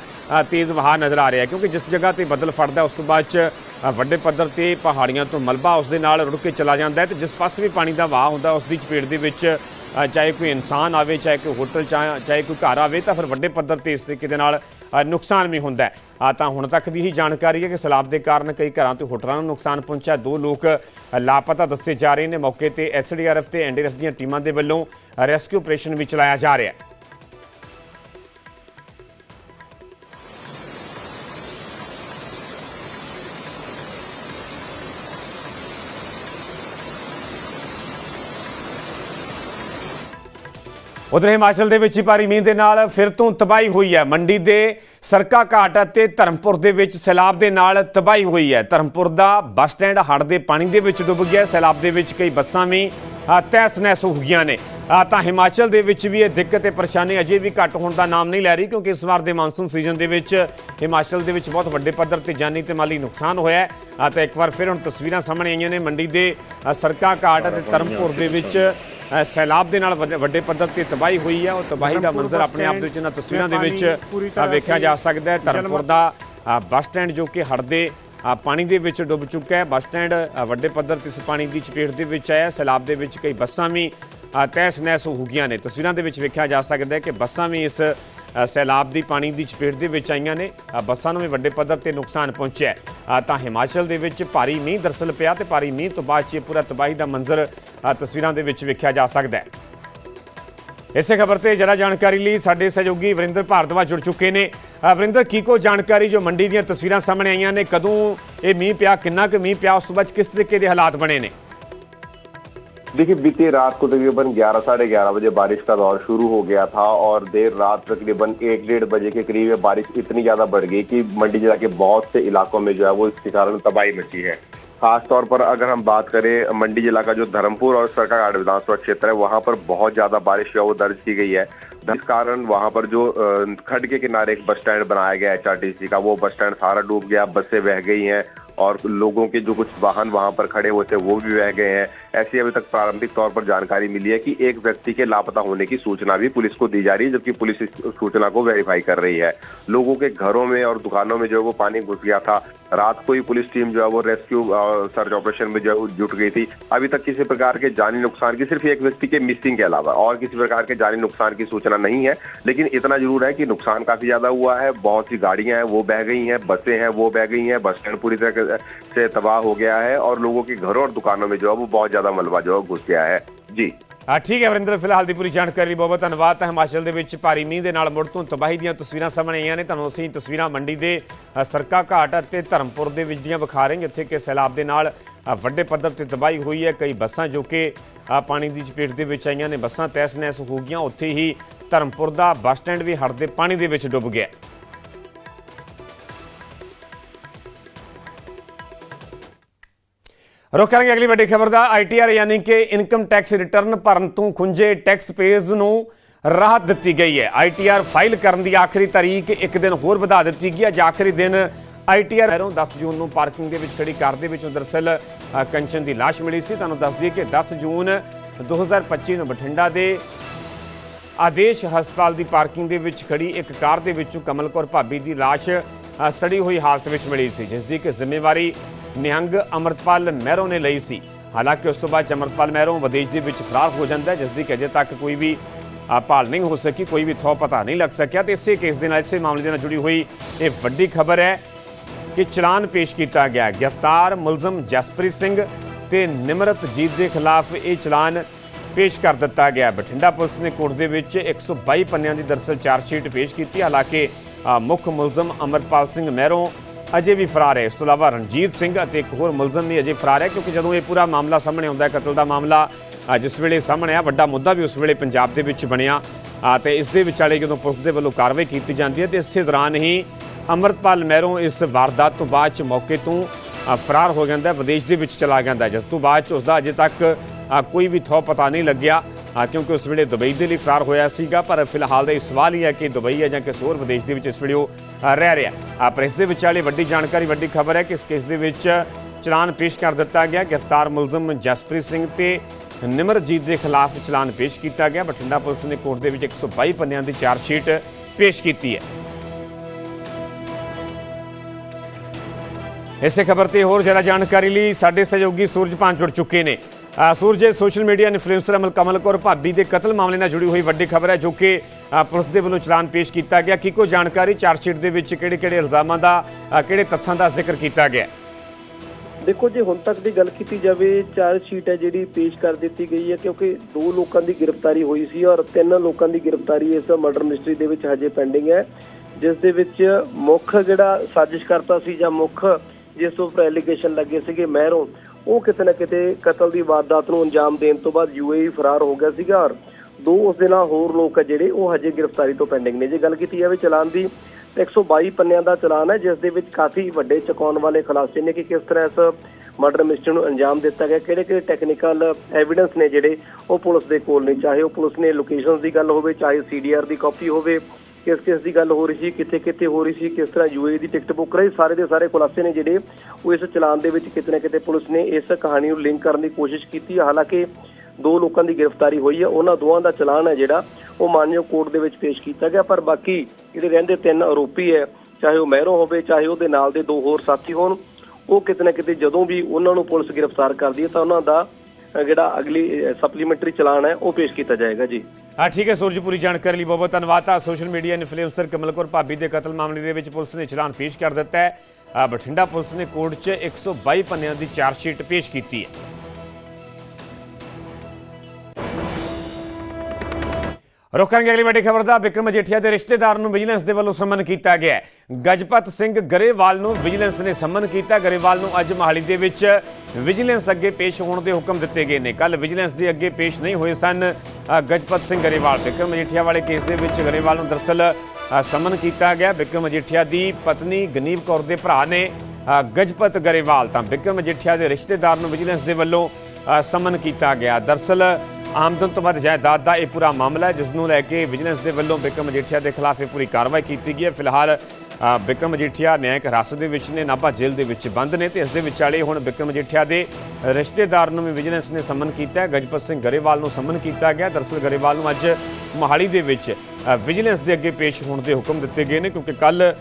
S1: ਤੇਜ਼ ਵਹਾਅ ਨਜ਼ਰ ਆ ਰਿਹਾ ਕਿਉਂਕਿ ਜਿਸ ਜਗ੍ਹਾ ਤੇ ਬੱਦਲ ਫਟਦਾ, ਉਸ ਤੋਂ ਬਾਅਦ ਚ ਵੱਡੇ ਪੱਧਰ ਤੇ ਪਹਾੜੀਆਂ ਤੋਂ ਮਲਬਾ ਉਸ ਦੇ ਨਾਲ ਰੁੜ ਕੇ ਚਲਾ ਜਾਂਦਾ ਹੈ ਤੇ ਜਿਸ ਪਾਸੇ ਵੀ ਪਾਣੀ ਦਾ ਵਹਾਅ ਹੁੰਦਾ, ਉਸ ਦੀ ਚਪੇਟ ਦੇ ਵਿੱਚ ਚਾਹੇ ਕੋਈ ਇਨਸਾਨ ਆਵੇ, ਚਾਹੇ ਕੋਈ ਹੋਟਲ ਚਾਹੇ ਚਾਹੇ ਕੋਈ ਘਰ ਆਵੇ, ਤਾਂ ਫਿਰ ਵੱਡੇ ਪੱਧਰ ਤੇ ਇਸ ਤਰੀਕੇ ਦੇ ਨਾਲ ਨੁਕਸਾਨ ਵੀ ਹੁੰਦਾ ਹੈ। ਆ ਤਾਂ ਹੁਣ ਤੱਕ ਦੀ ਹੀ ਜਾਣਕਾਰੀ ਹੈ ਕਿ ਸਲਾਬ ਦੇ ਕਾਰਨ ਕਈ ਘਰਾਂ ਤੇ ਹੋਟਲਾਂ ਨੂੰ ਨੁਕਸਾਨ ਪਹੁੰਚਿਆ। ਦੋ ਲੋਕ ਲਾਪਤਾ ਦੱਸੇ ਜਾ ਰਹੇ ਨੇ। ਮੌਕੇ ਤੇ ਐਸਡੀਆਰਐਫ ਤੇ ਐਨਡੀਆਰਐਫ ਦੀਆਂ ਟੀਮਾਂ ਦੇ ਵੱਲੋਂ ਰੈਸਕਿਊ ਆਪਰੇਸ਼ਨ ਵੀ ਚਲਾਇਆ ਜਾ ਰਿਹਾ ਹੈ। ਉਧਰ ਹਿਮਾਚਲ ਦੇ ਵਿੱਚ ਹੀ ਭਾਰੀ ਮੀਂਹ ਦੇ ਨਾਲ ਫਿਰ ਤੋਂ ਤਬਾਹੀ ਹੋਈ ਹੈ। ਮੰਡੀ ਦੇ ਸਰਕਾ ਘਾਟ ਅਤੇ ਧਰਮਪੁਰ ਦੇ ਵਿੱਚ ਸੈਲਾਬ ਦੇ ਨਾਲ ਤਬਾਹੀ ਹੋਈ ਹੈ। ਧਰਮਪੁਰ ਦਾ ਬੱਸ ਸਟੈਂਡ ਹੜ੍ਹ ਦੇ ਪਾਣੀ ਦੇ ਵਿੱਚ ਡੁੱਬ ਗਿਆ। ਸੈਲਾਬ ਦੇ ਵਿੱਚ ਕਈ ਬੱਸਾਂ ਵੀ ਤਹਿਸ ਨਹਿਸ ਹੋ ਗਈਆਂ ਨੇ। ਤਾਂ ਹਿਮਾਚਲ ਦੇ ਵਿੱਚ ਵੀ ਇਹ ਦਿੱਕਤ ਤੇ ਪਰੇਸ਼ਾਨੀ ਅਜੇ ਵੀ ਘੱਟ ਹੋਣ ਦਾ ਨਾਮ ਨਹੀਂ ਲੈ ਰਹੀ ਕਿਉਂਕਿ ਇਸ ਵਾਰ ਦੇ ਮੌਨਸੂਨ ਸੀਜ਼ਨ ਦੇ ਵਿੱਚ ਹਿਮਾਚਲ ਦੇ ਵਿੱਚ ਬਹੁਤ ਵੱਡੇ ਪੱਧਰ ਤੇ ਜਾਨੀ ਤੇ ਮਾਲੀ ਨੁਕਸਾਨ ਹੋਇਆ ਹੈ। ਤਾਂ ਇੱਕ ਵਾਰ ਫਿਰ ਹੁਣ ਤਸਵੀਰਾਂ ਸਾਹਮਣੇ ਆਈਆਂ ਨੇ। ਮੰਡੀ ਦੇ ਸਰਕਾ ਘਾਟ ਅਤੇ ਧਰਮਪੁਰ ਦੇ ਵਿੱਚ ਸੈਲਾਬ ਦੇ ਨਾਲ ਵੱਡੇ- ਪੱਧਰ ਤੇ ਤਬਾਹੀ ਹੋਈ ਹੈ ਉਹ ਤਬਾਹੀ ਦਾ ਮੰਜ਼ਰ ਆਪਣੇ ਆਪ ਦੇ ਵਿੱਚ ਇਹਨਾਂ ਤਸਵੀਰਾਂ ਦੇ ਵਿੱਚ ਵੇਖਿਆ ਜਾ ਸਕਦਾ ਹੈ। ਧਰਮਪੁਰ ਦਾ ਬੱਸ ਸਟੈਂਡ ਜੋ ਕਿ ਹੜ੍ਹ ਦੇ ਪਾਣੀ ਦੇ ਵਿੱਚ ਡੁੱਬ ਚੁੱਕਾ ਹੈ। ਬੱਸ ਸਟੈਂਡ ਵੱਡੇ ਪੱਧਰ ਤੇ ਇਸ ਪਾਣੀ ਦੀ ਚਪੇਟ ਦੇ ਵਿੱਚ ਆਇਆ। ਸੈਲਾਬ ਦੇ ਵਿੱਚ ਕਈ ਬੱਸਾਂ ਵੀ ਅ, ਤਹਿਸ ਨਹਿਸ ਹੋ ਗਈਆਂ ਨੇ। ਤਸਵੀਰਾਂ ਦੇ ਵਿੱਚ ਵੇਖਿਆ ਜਾ ਸਕਦਾ ਹੈ ਕਿ ਬੱਸਾਂ ਵੀ ਇਸ ਸੈਲਾਬ ਦੀ ਪਾਣੀ ਦੀ ਚਪੇਟ ਦੇ ਵਿੱਚ ਆਈਆਂ ਨੇ। ਬੱਸਾਂ ਨੂੰ ਵੀ ਵੱਡੇ ਪੱਧਰ ਤੇ ਨੁਕਸਾਨ ਪਹੁੰਚਿਆ ਤਾਂ ਹਿਮਾਚਲ ਦੇ ਵਿੱਚ ਭਾਰੀ ਮੀਂਹ ਦਰਸਲ ਪਿਆ ਤੇ ਭਾਰੀ ਮੀਂਹ ਤੋਂ ਬਾਅਦ 'ਚ ਇਹ ਪੂਰਾ ਤਬਾਹੀ ਦਾ ਮੰਜ਼ਰ ਤਸਵੀਰਾਂ ਦੇ ਵਿੱਚ ਵੇਖਿਆ ਜਾ ਸਕਦਾ ਹੈ। ਇਸੇ ਖਬਰ ਤੇ ਜਰਾ ਜਾਣਕਾਰੀ ਲਈ ਸਾਡੇ ਸਹਿਯੋਗੀ ਵਰਿੰਦਰ ਭਾਰਦਵਾ ਜੁੜ ਚੁੱਕੇ ਨੇ। ਵਰਿੰਦਰ, ਕੀ ਕੋ ਜਾਣਕਾਰੀ ਜੋ ਮੰਡੀ ਦੀਆਂ ਤਸਵੀਰਾਂ ਸਾਹਮਣੇ ਆਈਆਂ ਨੇ? ਕਦੋਂ ਇਹ ਮੀਂਹ ਪਿਆ, ਕਿੰਨਾ ਕੁ ਮੀਂਹ ਪਿਆ, ਉਸ ਤੋਂ ਬਾਅਦ 'ਚ ਕਿਸ ਤਰੀਕੇ ਦੇ ਹਾਲਾਤ ਬਣੇ ਨੇ?
S5: देखिए, बीती रात को तकरीबन ग्यारह, साढ़े ग्यारह बजे बारिश का दौर शुरू हो गया था और देर रात तकरीबन एक डेढ़ बजे के करीब बारिश इतनी ज़्यादा बढ़ गई कि मंडी जिला के बहुत से इलाकों में जो है वो इसके कारण तबाही मची है। खास तौर पर अगर हम बात करें, मंडी जिला का जो धर्मपुर और सरकाघाट विधानसभा क्षेत्र है, वहाँ पर बहुत ज़्यादा बारिश जो है वो दर्ज की गई है। जिस कारण वहाँ पर जो खड्ड के किनारे एक बस स्टैंड बनाया गया है एचआरटीसी का, वो बस स्टैंड सारा डूब गया, बसें बह गई हैं और लोगों के जो कुछ वाहन वहाँ पर खड़े हुए थे, वो भी बह गए हैं। ऐसी अभी तक प्रारंभिक तौर पर जानकारी मिली है कि एक व्यक्ति के लापता होने की सूचना भी पुलिस को दी जा रही है, जबकि पुलिस इस सूचना को वेरीफाई कर रही है। लोगों के घरों में और दुकानों में जो है वो पानी घुस गया था। रात को ही पुलिस टीम जो है वो रेस्क्यू सर्च ऑपरेशन में जो है जुट गई थी। अभी तक किसी प्रकार के जानी नुकसान की, सिर्फ़ एक व्यक्ति के मिसिंग के अलावा और किसी प्रकार के जानी नुकसान की सूचना नहीं है, लेकिन इतना ज़रूर है कि नुकसान काफ़ी ज़्यादा हुआ है। बहुत सी गाड़ियाँ हैं, वो बह गई हैं, बसें हैं, वो बह गई हैं, बस स्टैंड पूरी तरह से तबाह हो गया है और लोगों के घरों और दुकानों में जो है वो बहुत ज्यादा मलबा जो है घुस गया है जी
S1: ਆ ਠੀਕ ਹੈ ਵਰਿੰਦਰ ਫਿਲਹਾਲ ਦੀ ਪੂਰੀ ਜਾਣਕਾਰੀ ਲਈ ਬਹੁਤ ਬਹੁਤ ਧੰਨਵਾਦ ਤਾਂ ਹਿਮਾਚਲ ਦੇ ਵਿੱਚ ਭਾਰੀ ਮੀਂਹ ਦੇ ਨਾਲ ਮੁੜ ਤੋਂ ਤਬਾਹੀ ਦੀਆਂ ਤਸਵੀਰਾਂ ਸਾਹਮਣੇ ਆਈਆਂ ਨੇ ਤੁਹਾਨੂੰ ਅਸੀਂ ਤਸਵੀਰਾਂ ਮੰਡੀ ਦੇ ਅ, ਸਰਕਾ ਘਾਟ ਅਤੇ ਧਰਮਪੁਰ ਦੇ ਵਿੱਚ ਦੀਆਂ ਵਿਖਾ ਰਹੇ ਹਾਂ ਜਿੱਥੇ ਕਿ ਸੈਲਾਬ ਦੇ ਨਾਲ ਅ, ਵੱਡੇ ਪੱਧਰ ਤੇ ਤਬਾਹੀ ਹੋਈ ਹੈ ਕਈ ਬੱਸਾਂ ਜੋ ਕਿ ਅ, ਪਾਣੀ ਦੀ ਚਪੇਟ ਦੇ ਵਿੱਚ ਆਈਆਂ ਨੇ ਬੱਸਾਂ ਤਹਿਸ ਨਹਿਸ ਹੋ ਗਈਆਂ ਉੱਥੇ ਹੀ ਧਰਮਪੁਰ ਦਾ ਬੱਸ ਸਟੈਂਡ ਵੀ ਹੜ੍ਹ ਦੇ ਪਾਣੀ ਦੇ ਵਿੱਚ ਡੁੱਬ ਗਿਆ ਰੁਕ ਕਰਾਂਗੇ ਅਗਲੀ ਵੱਡੀ ਖਬਰ ਦਾ। ਆਈਟੀਆਰ ਯਾਨੀ ਕਿ ਇਨਕਮ ਟੈਕਸ ਰਿਟਰਨ ਭਰਨ ਤੋਂ ਖੁੰਝੇ ਟੈਕਸ ਪੇਜ਼ ਨੂੰ ਰਾਹਤ ਦਿੱਤੀ ਗਈ ਹੈ। ਆਈਟੀਆਰ ਫਾਈਲ ਕਰਨ ਦੀ ਆਖਰੀ ਤਾਰੀਖ ਇੱਕ ਦਿਨ ਹੋਰ ਵਧਾ ਦਿੱਤੀ ਗਈ ਹੈ। ਅੱਜ ਆਖਰੀ ਦਿਨ ਆਈਟੀਆਰ ਹੈਰੋਂ 10 ਜੂਨ ਨੂੰ ਪਾਰਕਿੰਗ ਦੇ ਵਿੱਚ ਖੜੀ ਕਾਰ ਦੇ ਵਿੱਚੋਂ ਦਰਸਲ ਅ, ਕੰਚਨ ਦੀ ਲਾਸ਼ ਮਿਲੀ ਸੀ। ਤੁਹਾਨੂੰ ਦੱਸ ਦਈਏ ਕਿ 10 ਜੂਨ 2025 ਨੂੰ ਬਠਿੰਡਾ ਦੇ ਆਦੇਸ਼ ਹਸਪਤਾਲ ਦੀ ਪਾਰਕਿੰਗ ਦੇ ਵਿੱਚ ਖੜੀ ਇੱਕ ਕਾਰ ਦੇ ਵਿੱਚੋਂ ਕਮਲ ਕੌਰ ਭਾਬੀ ਦੀ ਲਾਸ਼ ਸੜੀ ਹੋਈ ਹਾਲਤ ਵਿੱਚ ਮਿਲੀ ਸੀ ਜਿਸ ਦੀ ਕਿ ਜ਼ਿੰਮੇਵਾਰੀ ਨਿਹੰਗ ਅਮਰਤਪਾਲ ਮਹਿਰੋਂ ਨੇ ਲਈ ਸੀ। ਹਾਲਾਂਕਿ ਉਸ ਤੋਂ ਬਾਅਦ 'ਚ ਅਮਰਤਪਾਲ ਮਹਿਰੋਂ ਵਿਦੇਸ਼ ਦੇ ਵਿੱਚ ਫਰਾਰ ਹੋ ਜਾਂਦਾ ਹੈ ਜਿਸ ਦੀ ਕਿ ਅਜੇ ਤੱਕ ਕੋਈ ਵੀ ਭਾਲ ਨਹੀਂ ਹੋ ਸਕੀ, ਕੋਈ ਵੀ ਥੋ ਪਤਾ ਨਹੀਂ ਲੱਗ ਸਕਿਆ। ਤੇ ਇਸੇ ਕੇਸ ਦੇ ਨਾਲ ਇਸੇ ਮਾਮਲੇ ਦੇ ਨਾਲ ਜੁੜੀ ਹੋਈ ਇਹ ਵੱਡੀ ਖਬਰ ਹੈ ਕਿ ਚਲਾਨ ਪੇਸ਼ ਕੀਤਾ ਗਿਆ ਗ੍ਰਿਫਤਾਰ ਮੁਲਜ਼ਮ ਜਸਪ੍ਰੀਤ ਸਿੰਘ ਤੇ ਨਿਮਰਤਜੀਤ ਦੇ ਖਿਲਾਫ ਇਹ ਚਲਾਨ ਪੇਸ਼ ਕਰ ਦਿੱਤਾ ਗਿਆ ਬਠਿੰਡਾ ਪੁਲਿਸ ਨੇ ਕੋਰਟ ਦੇ ਵਿੱਚ 122 ਪੰਨਿਆਂ ਦੀ ਦਰਸਲ ਚਾਰਜ ਸ਼ੀਟ ਪੇਸ਼ ਕੀਤੀ। ਹਾਲਾਂਕਿ ਮੁੱਖ ਮੁਲਜ਼ਮ ਅਮਰਪਾਲ ਸਿੰਘ ਮਹਿਰੋਂ ਅਜੇ ਵੀ ਫਰਾਰ ਹੈ। ਇਸ ਤੋਂ ਇਲਾਵਾ ਰਣਜੀਤ ਸਿੰਘ ਅਤੇ ਇੱਕ ਹੋਰ ਮੁਲਜ਼ਮ ਵੀ ਅਜੇ ਫਰਾਰ ਹੈ ਕਿਉਂਕਿ ਜਦੋਂ ਇਹ ਪੂਰਾ ਮਾਮਲਾ ਸਾਹਮਣੇ ਆਉਂਦਾ ਹੈ ਕਤਲ ਦਾ ਮਾਮਲਾ ਜਿਸ ਵੇਲੇ ਸਾਹਮਣੇ ਆ ਵੱਡਾ ਮੁੱਦਾ ਵੀ ਉਸ ਵੇਲੇ ਪੰਜਾਬ ਦੇ ਵਿੱਚ ਬਣਿਆ। ਅ, ਤੇ ਇਸ ਦੇ ਵਿਚਾਲੇ ਜਦੋਂ ਪੁਲਿਸ ਦੇ ਵੱਲੋਂ ਕਾਰਵਾਈ ਕੀਤੀ ਜਾਂਦੀ ਹੈ ਤੇ ਇਸੇ ਦੌਰਾਨ ਹੀ ਅਮਰਤਪਾਲ ਮਹਿਰੋਂ ਇਸ ਵਾਰਦਾਤ ਤੋਂ ਬਾਅਦ ਚ ਮੌਕੇ ਤੋਂ ਫਰਾਰ ਹੋ ਜਾਂਦਾ ਹੈ ਵਿਦੇਸ਼ ਦੇ ਵਿੱਚ ਚਲਾ ਜਾਂਦਾ ਜਿਸ ਤੋਂ ਬਾਅਦ ਚ ਉਸ ਦਾ ਅਜੇ ਤੱਕ ਕੋਈ ਵੀ ਥੋ ਪਤਾ ਨਹੀਂ ਲੱਗਿਆ। ਕਿਉਂਕਿ ਉਸ ਵੇਲੇ ਦੁਬਈ ਦੇ ਲਈ ਫਰਾਰ ਹੋਇਆ ਸੀਗਾ, ਪਰ ਫਿਲਹਾਲ ਦਾ ਇਹ ਸਵਾਲ ਹੀ ਹੈ ਕਿ ਦੁਬਈ ਹੈ ਜਾਂ ਕਿਸੇ ਹੋਰ ਵਿਦੇਸ਼ ਦੇ ਵਿੱਚ ਇਸ ਵੇਲੇ ਉਹ ਰਹਿ ਰਿਹਾ ਆ ਪ੍ਰੈਸ ਦੇ ਵਿਚਾਲੇ ਵੱਡੀ ਜਾਣਕਾਰੀ, ਵੱਡੀ ਖਬਰ ਹੈ ਕਿ ਇਸ ਕੇਸ ਦੇ ਵਿੱਚ ਚਲਾਨ ਪੇਸ਼ ਕਰ ਦਿੱਤਾ ਗਿਆ। ਗ੍ਰਿਫਤਾਰ ਮੁਲਜ਼ਮ ਜਸਪ੍ਰੀਤ ਸਿੰਘ ਤੇ ਨਿਮਰਜੀਤ ਦੇ ਖਿਲਾਫ ਚਲਾਨ ਪੇਸ਼ ਕੀਤਾ ਗਿਆ। ਬਠਿੰਡਾ ਪੁਲਿਸ ਨੇ ਕੋਰਟ ਦੇ ਵਿੱਚ 122 ਪੰਨਿਆਂ ਦੀ ਚਾਰਜ ਸ਼ੀਟ ਪੇਸ਼ ਕੀਤੀ ਹੈ। ਇਸੇ ਖਬਰ ਤੇ ਹੋਰ ਜ਼ਿਆਦਾ ਜਾਣਕਾਰੀ ਲਈ ਸਾਡੇ ਸਹਿਯੋਗੀ ਸੂਰਜ ਪਾਂਚ ਜੁੜ ਚੁੱਕੇ ਨੇ। ਸੂਰਜ, ਸੋਸ਼ਲ ਮੀਡੀਆ ਇਨਫਲੂਐਂਸਰ ਅਮਲ ਕਮਲ ਕੌਰ ਭਾਬੀ ਦੇ ਕਤਲ ਮਾਮਲੇ ਨਾਲ ਜੁੜੀ ਹੋਈ ਵੱਡੀ ਖਬਰ ਹੈ ਜੋ ਕਿ ਪੁਲਿਸ ਦੇ ਵੱਲੋਂ ਚਲਾਨ ਪੇਸ਼ ਕੀਤਾ ਗਿਆ। ਕੀ ਕੋਈ ਜਾਣਕਾਰੀ ਚਾਰਜਸ਼ੀਟ ਦੇ ਵਿੱਚ ਕਿਹੜੇ-ਕਿਹੜੇ ਇਲਜ਼ਾਮਾਂ ਦਾ ਕਿਹੜੇ ਤੱਥਾਂ ਦਾ ਜ਼ਿਕਰ ਕੀਤਾ ਗਿਆ?
S6: ਦੇਖੋ ਜੇ, ਹੁਣ ਤੱਕ ਦੀ ਗੱਲ ਕੀਤੀ ਜਾਵੇ ਚਾਰਜ ਸ਼ੀਟ ਹੈ ਜਿਹੜੀ ਪੇਸ਼ ਕਰ ਦਿੱਤੀ ਗਈ ਹੈ ਕਿਉਂਕਿ ਦੋ ਲੋਕਾਂ ਦੀ ਗ੍ਰਿਫਤਾਰੀ ਹੋਈ ਸੀ ਔਰ ਤਿੰਨ ਲੋਕਾਂ ਦੀ ਗ੍ਰਿਫਤਾਰੀ ਇਸ ਮਰਡਰ ਮਿਸਟਰੀ ਦੇ ਵਿੱਚ ਹਜੇ ਪੈਂਡਿੰਗ ਹੈ। ਜਿਸ ਦੇ ਵਿੱਚ ਮੁੱਖ ਜਿਹੜਾ ਸਾਜ਼ਿਸ਼ ਕਰਤਾ ਸੀ ਜਾਂ ਮੁੱਖ, ਜਿਸ ਉੱਪਰ ਐਲੀਗੇਸ਼ਨ ਲੱਗੇ ਸੀਗੇ, ਮਹਿਰੋਂ ਉਹ ਕਿਤੇ ਨਾ ਕਿਤੇ ਕਤਲ ਦੀ ਵਾਰਦਾਤ ਨੂੰ ਅੰਜਾਮ ਦੇਣ ਤੋਂ ਬਾਅਦ ਯੂਏਈ ਫਰਾਰ ਹੋ ਗਿਆ ਸੀਗਾ ਔਰ ਦੋ ਉਸ ਦੇ ਨਾਲ ਹੋਰ ਲੋਕ ਆ ਜਿਹੜੇ ਉਹ ਹਜੇ ਗ੍ਰਿਫਤਾਰੀ ਤੋਂ ਪੈਂਡਿੰਗ ਨੇ। ਜੇ ਗੱਲ ਕੀਤੀ ਜਾਵੇ ਚਲਾਨ ਦੀ, ਤੇ 122 ਪੰਨਿਆਂ ਦਾ ਚਲਾਨ ਹੈ, ਜਿਸ ਦੇ ਵਿੱਚ ਕਾਫੀ ਵੱਡੇ ਚੁਕਾਉਣ ਵਾਲੇ ਖੁਲਾਸੇ ਨੇ ਕਿ ਕਿਸ ਤਰ੍ਹਾਂ ਇਸ ਮਰਡਰ ਮਿਸਟਰ ਨੂੰ ਅੰਜਾਮ ਦਿੱਤਾ ਗਿਆ ਕਿਹੜੇ ਕਿਹੜੇ ਟੈਕਨੀਕਲ ਐਵੀਡੈਂਸ ਨੇ ਜਿਹੜੇ ਉਹ ਪੁਲਿਸ ਦੇ ਕੋਲ ਨੇ, ਚਾਹੇ ਉਹ ਪੁਲਿਸ ਨੇ ਲੋਕੇਸ਼ਨਸ ਦੀ ਗੱਲ ਹੋਵੇ, ਚਾਹੇ ਸੀਡੀਆਰ ਦੀ ਕਾਪੀ ਹੋਵੇ। ਕਿਸ ਕਿਸ ਦੀ ਗੱਲ ਹੋ ਰਹੀ ਸੀ, ਕਿੱਥੇ ਕਿੱਥੇ ਹੋ ਰਹੀ ਸੀ, ਕਿਸ ਤਰ੍ਹਾਂ ਯੂਏ ਦੀ ਟਿਕਟ ਬੁੱਕ ਰਹੀ ਸਾਰੇ ਦੇ ਸਾਰੇ ਖੁਲਾਸੇ ਨੇ ਜਿਹੜੇ, ਉਹ ਇਸ ਚਲਾਨ ਦੇ ਵਿੱਚ ਕਿਤੇ ਨਾ ਕਿਤੇ ਪੁਲਿਸ ਨੇ ਇਸ ਕਹਾਣੀ ਨੂੰ ਲਿੰਕ ਕਰਨ ਦੀ ਕੋਸ਼ਿਸ਼ ਕੀਤੀ ਹੈ। ਹਾਲਾਂਕਿ ਦੋ ਲੋਕਾਂ ਦੀ ਗ੍ਰਿਫਤਾਰੀ ਹੋਈ ਹੈ, ਉਹਨਾਂ ਦੋਵਾਂ ਦਾ ਚਲਾਨ ਹੈ ਜਿਹੜਾ, ਉਹ ਮਾਨਯੋਗ ਕੋਰਟ ਦੇ ਵਿੱਚ ਪੇਸ਼ ਕੀਤਾ ਗਿਆ, ਪਰ ਬਾਕੀ ਜਿਹੜੇ ਰਹਿੰਦੇ ਤਿੰਨ ਆਰੋਪੀ ਹੈ, ਚਾਹੇ ਉਹ ਮਹਿਰੋਂ ਹੋਵੇ, ਚਾਹੇ ਉਹਦੇ ਨਾਲ ਦੇ ਦੋ ਹੋਰ ਸਾਥੀ ਹੋਣ, ਉਹ ਕਿਤੇ ਨਾ ਕਿਤੇ ਜਦੋਂ ਵੀ ਉਹਨਾਂ ਨੂੰ ਪੁਲਿਸ ਗ੍ਰਿਫਤਾਰ ਕਰਦੀ ਹੈ, ਤਾਂ ਉਹਨਾਂ ਦਾ ਜਿਹੜਾ ਅਗਲੀ ਸਪਲੀਮੈਂਟਰੀ ਚਲਾਨ ਹੈ, ਉਹ ਪੇਸ਼ ਕੀਤਾ ਜਾਏਗਾ ਜੀ
S1: ਹਾਂ, ਠੀਕ ਹੈ, ਸੂਰਜ ਪੂਰੀ ਜਾਣਕਾਰੀ ਲਈ ਬਹੁਤ ਬਹੁਤ ਧੰਨਵਾਦ। ਆ social media influencer Kamal Kaur Bhabhi ਦੇ ਕਤਲ ਮਾਮਲੇ ਦੇ ਵਿੱਚ ਪੁਲਿਸ ਨੇ ਚਲਾਨ ਪੇਸ਼ ਕਰ ਦਿੱਤਾ ਹੈ। ਬਠਿੰਡਾ ਪੁਲਿਸ ਨੇ ਕੋਰਟ 'ਚ 122 ਪੰਨਿਆਂ ਦੀ ਚਾਰਜ ਸ਼ੀਟ ਪੇਸ਼ ਕੀਤੀ ਹੈ। ਰੋਕਾਂਗੇ ਅਗਲੀ ਵੱਡੀ ਖਬਰ ਦਾ। ਵਿਕਰਮ ਅਜੀਠੀਆ ਦੇ ਰਿਸ਼ਤੇਦਾਰ ਨੂੰ ਵਿਜੀਲੈਂਸ ਦੇ ਵੱਲੋਂ ਸਮਨ ਕੀਤਾ ਗਿਆ ਹੈ। ਗਜਪਤ ਸਿੰਘ ਗਰੇਵਾਲ ਨੂੰ ਵਿਜੀਲੈਂਸ ਨੇ ਸਮਨ ਕੀਤਾ। ਗਰੇਵਾਲ ਨੂੰ ਅੱਜ ਮਹਾਲੀ ਦੇ ਵਿੱਚ ਵਿਜੀਲੈਂਸ ਅੱਗੇ ਪੇਸ਼ ਹੋਣ ਦੇ ਹੁਕਮ ਦਿੱਤੇ ਗਏ ਨੇ। ਕੱਲ ਵਿਜੀਲੈਂਸ ਦੇ ਅੱਗੇ ਪੇਸ਼ ਨਹੀਂ ਹੋਏ ਸਨ ਗਜਪਤ ਸਿੰਘ ਗਰੇਵਾਲ। ਵਿਕਰਮ ਮਜੀਠੀਆ ਵਾਲੇ ਕੇਸ ਦੇ ਵਿੱਚ ਗਰੇਵਾਲ ਨੂੰ ਦਰਸਲ ਸਮਨ ਕੀਤਾ ਗਿਆ। ਵਿਕਰਮ ਮਜੀਠੀਆ ਦੀ ਪਤਨੀ ਗਨੀਵ ਕੌਰ ਦੇ ਭਰਾ ਨੇ ਗਜਪਤ ਗਰੇਵਾਲ ਤਾਂ ਵਿਕਰਮ ਮਜੀਠੀਆ ਦੇ ਰਿਸ਼ਤੇਦਾਰ ਨੂੰ ਵਿਜੀਲੈਂਸ ਦੇ ਵੱਲੋਂ ਸਮਨ ਕੀਤਾ ਗਿਆ। ਦਰਸਲ ਆਮਦਨ ਤੋਂ ਵੱਧ ਜਾਇਦਾਦ ਦਾ ਇਹ ਪੂਰਾ ਮਾਮਲਾ ਹੈ ਜਿਸ ਨੂੰ ਲੈ ਕੇ ਵਿਜੀਲੈਂਸ ਦੇ ਵੱਲੋਂ ਬਿਕਰਮ ਮਜੀਠੀਆ ਦੇ ਖਿਲਾਫ ਇਹ ਪੂਰੀ ਕਾਰਵਾਈ ਕੀਤੀ ਗਈ ਹੈ। ਫਿਲਹਾਲ ਅ, ਬਿਕਰਮ ਮਜੀਠੀਆ ਨਿਆਂਇਕ ਹਿਰਾਸਤ ਦੇ ਵਿੱਚ ਨੇ ਨਾਭਾ ਜੇਲ੍ਹ ਦੇ ਵਿੱਚ ਬੰਦ ਨੇ ਤੇ ਇਸ ਦੇ ਵਿਚਾਲੇ ਹੁਣ ਬਿਕਰਮ ਮਜੀਠੀਆ ਦੇ ਰਿਸ਼ਤੇਦਾਰ ਨੂੰ ਵੀ ਵਿਜੀਲੈਂਸ ਨੇ ਸਮਨ ਕੀਤਾ ਹੈ। ਗਜਪਤ ਸਿੰਘ ਗਰੇਵਾਲ ਨੂੰ ਸਮਨ ਕੀਤਾ ਗਿਆ। ਦਰਸਲ ਗਰੇਵਾਲ ਨੂੰ ਅੱਜ ਮੋਹਾਲੀ ਦੇ ਵਿੱਚ ਵਿਜੀਲੈਂਸ ਦੇ ਅੱਗੇ ਪੇਸ਼ ਹੋਣ ਦੇ ਹੁਕਮ ਦਿੱਤੇ ਗਏ ਨੇ ਕਿਉਂਕਿ ਕੱਲ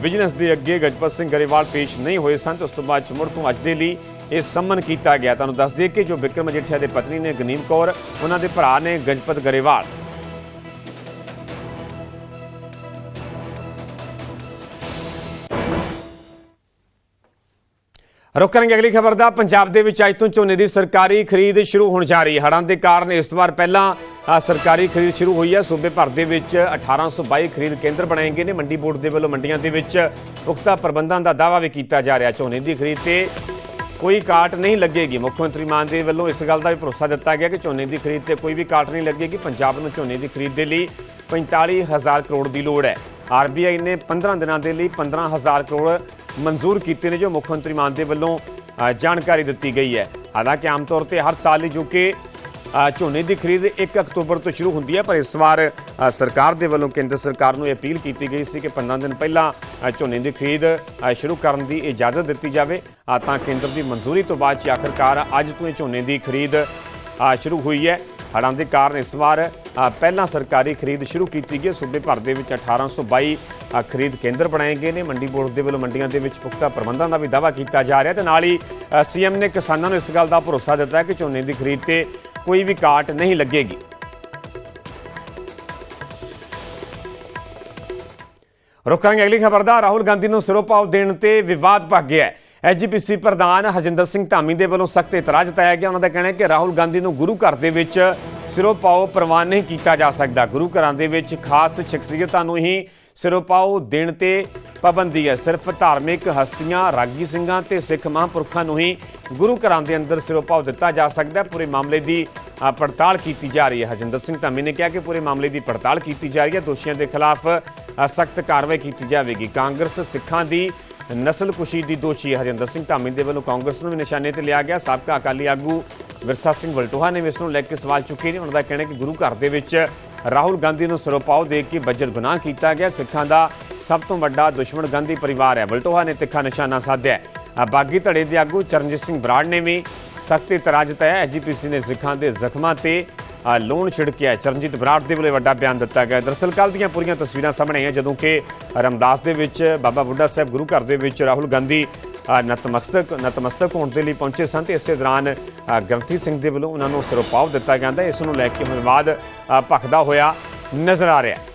S1: ਵਿਜੀਲੈਂਸ ਦੇ ਅੱਗੇ ਗਜਪਤ ਸਿੰਘ ਗਰੇਵਾਲ ਪੇਸ਼ ਨਹੀਂ ਹੋਏ ਸਨ ਤੇ ਉਸ ਤੋਂ ਬਾਅਦ 'ਚ ਮੁੜ ਤੋਂ ਅੱਜ ਦੇ ਲਈ ਇਹ ਸੰਮਨ ਕੀਤਾ ਗਿਆ। ਤੁਹਾਨੂੰ ਦੱਸ ਦਈਏ ਕਿ ਜੋ ਬਿਕਰਮ ਮਜੀਠੀਆ ਦੇ ਪਤਨੀ ਨੇ ਗਨੀਮ ਕੌਰ, ਉਹਨਾਂ ਦੇ ਭਰਾ ਨੇ ਗਜਪਤ ਗਰੇਵਾਲ। ਰੁਕ ਕਰਾਂਗੇ ਅਗਲੀ ਖਬਰ ਦਾ। ਪੰਜਾਬ ਦੇ ਵਿੱਚ ਅੱਜ ਤੋਂ ਝੋਨੇ ਦੀ ਸਰਕਾਰੀ ਖਰੀਦ ਸ਼ੁਰੂ ਹੋਣ ਜਾ ਰਹੀ ਹੈ। ਹੜ੍ਹਾਂ ਦੇ ਕਾਰਨ ਇਸ ਵਾਰ ਪਹਿਲਾਂ ਸਰਕਾਰੀ ਖਰੀਦ ਸ਼ੁਰੂ ਹੋਈ ਹੈ। ਸੂਬੇ ਭਰ ਦੇ ਵਿੱਚ 1822 ਖਰੀਦ ਕੇਂਦਰ ਬਣਾਏ ਗਏ ਨੇ। ਮੰਡੀ ਬੋਰਡ ਦੇ ਵੱਲੋਂ ਮੰਡੀਆਂ ਦੇ ਵਿੱਚ ਪੁਖਤਾ ਪ੍ਰਬੰਧਾਂ ਦਾ ਦਾਅਵਾ ਵੀ ਕੀਤਾ ਜਾ ਰਿਹਾ। ਝੋਨੇ ਦੀ ਖਰੀਦ ਤੇ ਕੋਈ ਕਾਟ ਨਹੀਂ ਲੱਗੇਗੀ। ਮੁੱਖ ਮੰਤਰੀ ਮਾਨ ਦੇ ਵੱਲੋਂ ਇਸ ਗੱਲ ਦਾ ਵੀ ਭਰੋਸਾ ਦਿੱਤਾ ਗਿਆ ਕਿ ਝੋਨੇ ਦੀ ਖਰੀਦ ਤੇ ਕੋਈ ਵੀ ਕਾਟ ਨਹੀਂ ਲੱਗੇਗੀ। ਪੰਜਾਬ ਨੂੰ ਝੋਨੇ ਦੀ ਖਰੀਦ ਦੇ ਲਈ 45000 ਕਰੋੜ ਦੀ ਲੋੜ ਹੈ। ਆਰਬੀਆਈ ਨੇ 15 ਦਿਨਾਂ ਦੇ ਲਈ 15000 ਕਰੋੜ ਮਨਜ਼ੂਰ ਕੀਤੇ ਨੇ, ਜੋ ਮੁੱਖ ਮੰਤਰੀ ਮਾਨ ਦੇ ਵੱਲੋਂ ਜਾਣਕਾਰੀ ਦਿੱਤੀ ਗਈ ਹੈ। ਹਾਲਾਂਕਿ ਆਮ ਤੌਰ ਤੇ ਹਰ ਸਾਲ ਲਈ ਜੋ ਕਿ ਝੋਨੇ ਦੀ ਖਰੀਦ 1 ਅਕਤੂਬਰ ਤੋਂ ਸ਼ੁਰੂ ਹੁੰਦੀ ਹੈ ਪਰ ਇਸ ਵਾਰ ਸਰਕਾਰ ਦੇ ਵੱਲੋਂ ਕੇਂਦਰ ਸਰਕਾਰ ਨੂੰ ਇਹ ਅਪੀਲ ਕੀਤੀ ਗਈ ਸੀ ਕਿ 15 ਦਿਨ ਪਹਿਲਾਂ ਝੋਨੇ ਦੀ ਖਰੀਦ ਸ਼ੁਰੂ ਕਰਨ ਦੀ ਇਜਾਜ਼ਤ ਦਿੱਤੀ ਜਾਵੇ। ਤਾਂ ਕੇਂਦਰ ਦੀ ਮਨਜ਼ੂਰੀ ਤੋਂ ਬਾਅਦ 'ਚ ਆਖਰਕਾਰ ਅੱਜ ਤੋਂ ਇਹ ਝੋਨੇ ਦੀ ਖਰੀਦ ਸ਼ੁਰੂ ਹੋਈ ਹੈ। ਹੜ੍ਹਾਂ ਦੇ ਕਾਰਨ ਇਸ ਵਾਰ ਪਹਿਲਾਂ ਸਰਕਾਰੀ ਖਰੀਦ ਸ਼ੁਰੂ ਕੀਤੀ ਗਈ ਹੈ। ਸੂਬੇ ਭਰ ਦੇ ਵਿੱਚ 1822 ਅ, ਖਰੀਦ ਕੇਂਦਰ ਬਣਾਏ ਗਏ ਨੇ। ਮੰਡੀ ਬੋਰਡ ਦੇ ਵੱਲੋਂ ਮੰਡੀਆਂ ਦੇ ਵਿੱਚ ਪੁਖਤਾ ਪ੍ਰਬੰਧਾਂ ਦਾ ਵੀ ਦਾਅਵਾ ਕੀਤਾ ਜਾ ਰਿਹਾ ਤੇ ਨਾਲ ਹੀ ਸੀਐਮ ਨੇ ਕਿਸਾਨਾਂ ਨੂੰ ਇਸ ਗੱਲ ਦਾ ਭਰੋਸਾ ਦਿੱਤਾ ਕਿ ਝੋਨੇ ਦੀ ਖਰੀਦ ਤੇ ਕੋਈ ਵੀ ਕਾਟ ਨਹੀਂ ਲੱਗੇਗੀ। ਰੁਕਾਂਗੇ ਅਗਲੀ ਖਬਰ ਦਾ। ਰਾਹੁਲ ਗਾਂਧੀ ਨੂੰ ਸਿਰੋਪਾਓ ਦੇਣ ਤੇ ਵਿਵਾਦ ਭੱਗ ਗਿਆ ਹੈ। ਐਜੀਪੀਸੀ ਪ੍ਰਧਾਨ ਹਰਜਿੰਦਰ ਸਿੰਘ ਧਾਮੀ ਦੇ ਵੱਲੋਂ ਸਖਤ ਇਤਰਾਜ਼ ਜਤਾਇਆ ਗਿਆ। ਉਹਨਾਂ ਦਾ ਕਹਿਣਾ ਹੈ ਕਿ ਰਾਹੁਲ ਗਾਂਧੀ ਨੂੰ ਗੁਰੂ ਘਰ ਦੇ ਵਿੱਚ ਸਿਰੋਪਾਓ ਪ੍ਰਵਾਨ ਨਹੀਂ ਕੀਤਾ ਜਾ ਸਕਦਾ। ਗੁਰੂ ਘਰਾਂ ਦੇ ਵਿੱਚ ਖਾਸ ਸ਼ਖਸੀਅਤਾਂ ਨੂੰ ਹੀ ਸਿਰੋਪਾਓ ਦੇਣ ਤੇ ਪਾਬੰਦੀ ਹੈ। ਸਿਰਫ ਧਾਰਮਿਕ ਹਸਤੀਆਂ, ਰਾਗੀ ਸਿੰਘਾਂ ਤੇ ਸਿੱਖ ਮਹਾਂਪੁਰਖਾਂ ਨੂੰ ਹੀ ਗੁਰੂ ਘਰਾਂ ਦੇ ਅੰਦਰ ਸਿਰੋਪਾਓ ਦਿੱਤਾ ਜਾ ਸਕਦਾ ਹੈ। ਪੂਰੇ ਮਾਮਲੇ ਦੀ ਪੜਤਾਲ ਕੀਤੀ ਜਾ ਰਹੀ ਹੈ। ਹਰਜਿੰਦਰ ਸਿੰਘ ਧਾਮੀ ਨੇ ਕਿਹਾ ਕਿ ਪੂਰੇ ਮਾਮਲੇ ਦੀ ਪੜਤਾਲ ਕੀਤੀ ਜਾ ਰਹੀ ਹੈ। ਦੋਸ਼ੀਆਂ ਦੇ ਖਿਲਾਫ ਸਖਤ ਕਾਰਵਾਈ ਕੀਤੀ ਜਾਵੇਗੀ। ਕਾਂਗਰਸ ਸਿੱਖਾਂ ਦੀ ਨਸਲਕੁਸ਼ੀ ਦੀ ਦੋਸ਼ੀ ਹਰਜਿੰਦਰ ਸਿੰਘ ਧਾਮੀ ਦੇ ਵੱਲੋਂ ਕਾਂਗਰਸ ਨੂੰ ਵੀ ਨਿਸ਼ਾਨੇ ਤੇ ਲਿਆ ਗਿਆ। ਸਾਬਕਾ ਅਕਾਲੀ ਆਗੂ ਵਿਰਸਾ ਸਿੰਘ ਵਲਟੋਹਾ ਨੇ ਵੀ ਇਸ ਨੂੰ ਲੈ ਕੇ ਸਵਾਲ ਚੁੱਕੇ ਨੇ। ਉਹਨਾਂ ਦਾ ਕਹਿਣਾ ਕਿ ਗੁਰੂ ਘਰ ਦੇ ਵਿੱਚ ਰਾਹੁਲ ਗਾਂਧੀ ਨੂੰ ਸਰੋਪਾਓ ਦੇ ਕੇ ਬੱਜਰ ਗੁਨਾਹ ਕੀਤਾ ਗਿਆ। ਸਿੱਖਾਂ ਦਾ ਸਭ ਤੋਂ ਵੱਡਾ ਦੁਸ਼ਮਣ ਗਾਂਧੀ ਪਰਿਵਾਰ ਹੈ। ਬਲਟੋਹਾ ਨੇ ਤਿੱਖਾ ਨਿਸ਼ਾਨਾ ਸਾਧਿਆ ਬਾਗੀ ਧੜੇ ਦੇ ਆਗੂ ਚਰਨਜੀਤ ਸਿੰਘ ਬਰਾੜ ਨੇ ਵੀ ਸਖਤ ਇਤਰਾਜ਼ ਜਤਾਇਆ। ਐਜੀਪੀਸੀ ਨੇ ਸਿੱਖਾਂ ਦੇ ਜ਼ਖਮਾਂ ਤੇ ਲੋਨ ਛਿੜਕਿਆ ਚਰਨਜੀਤ ਬਰਾੜ ਦੇ ਵੱਲੋਂ ਵੱਡਾ ਬਿਆਨ ਦਿੱਤਾ ਗਿਆ ਦਰਅਸਲ ਕੱਲ੍ਹ ਦੀਆਂ ਪੂਰੀਆਂ ਤਸਵੀਰਾਂ ਸਾਹਮਣੇ ਆਈਆਂ, ਜਦੋਂ ਕਿ ਰਮਦਾਸ ਦੇ ਵਿੱਚ ਬਾਬਾ ਬੁੱਢਾ ਸਾਹਿਬ ਗੁਰੂ ਘਰ ਦੇ ਵਿੱਚ ਰਾਹੁਲ ਗਾਂਧੀ ਨਤਮਸਤਕ ਨਤਮਸਤਕ ਹੋਣ ਦੇ ਲਈ ਪਹੁੰਚੇ ਸਨ ਤੇ ਇਸੇ ਦੌਰਾਨ ਅ, ਗ੍ਰੰਥੀ ਸਿੰਘ ਦੇ ਵੱਲੋਂ ਉਹਨਾਂ ਨੂੰ ਸਿਰੋਪਾਵ ਦਿੱਤਾ ਜਾਂਦਾ ਇਸ ਨੂੰ ਲੈ ਕੇ ਹੁਣ ਵਿਵਾਦ ਭਖਦਾ ਹੋਇਆ ਨਜ਼ਰ ਆ ਰਿਹਾ ਹੈ।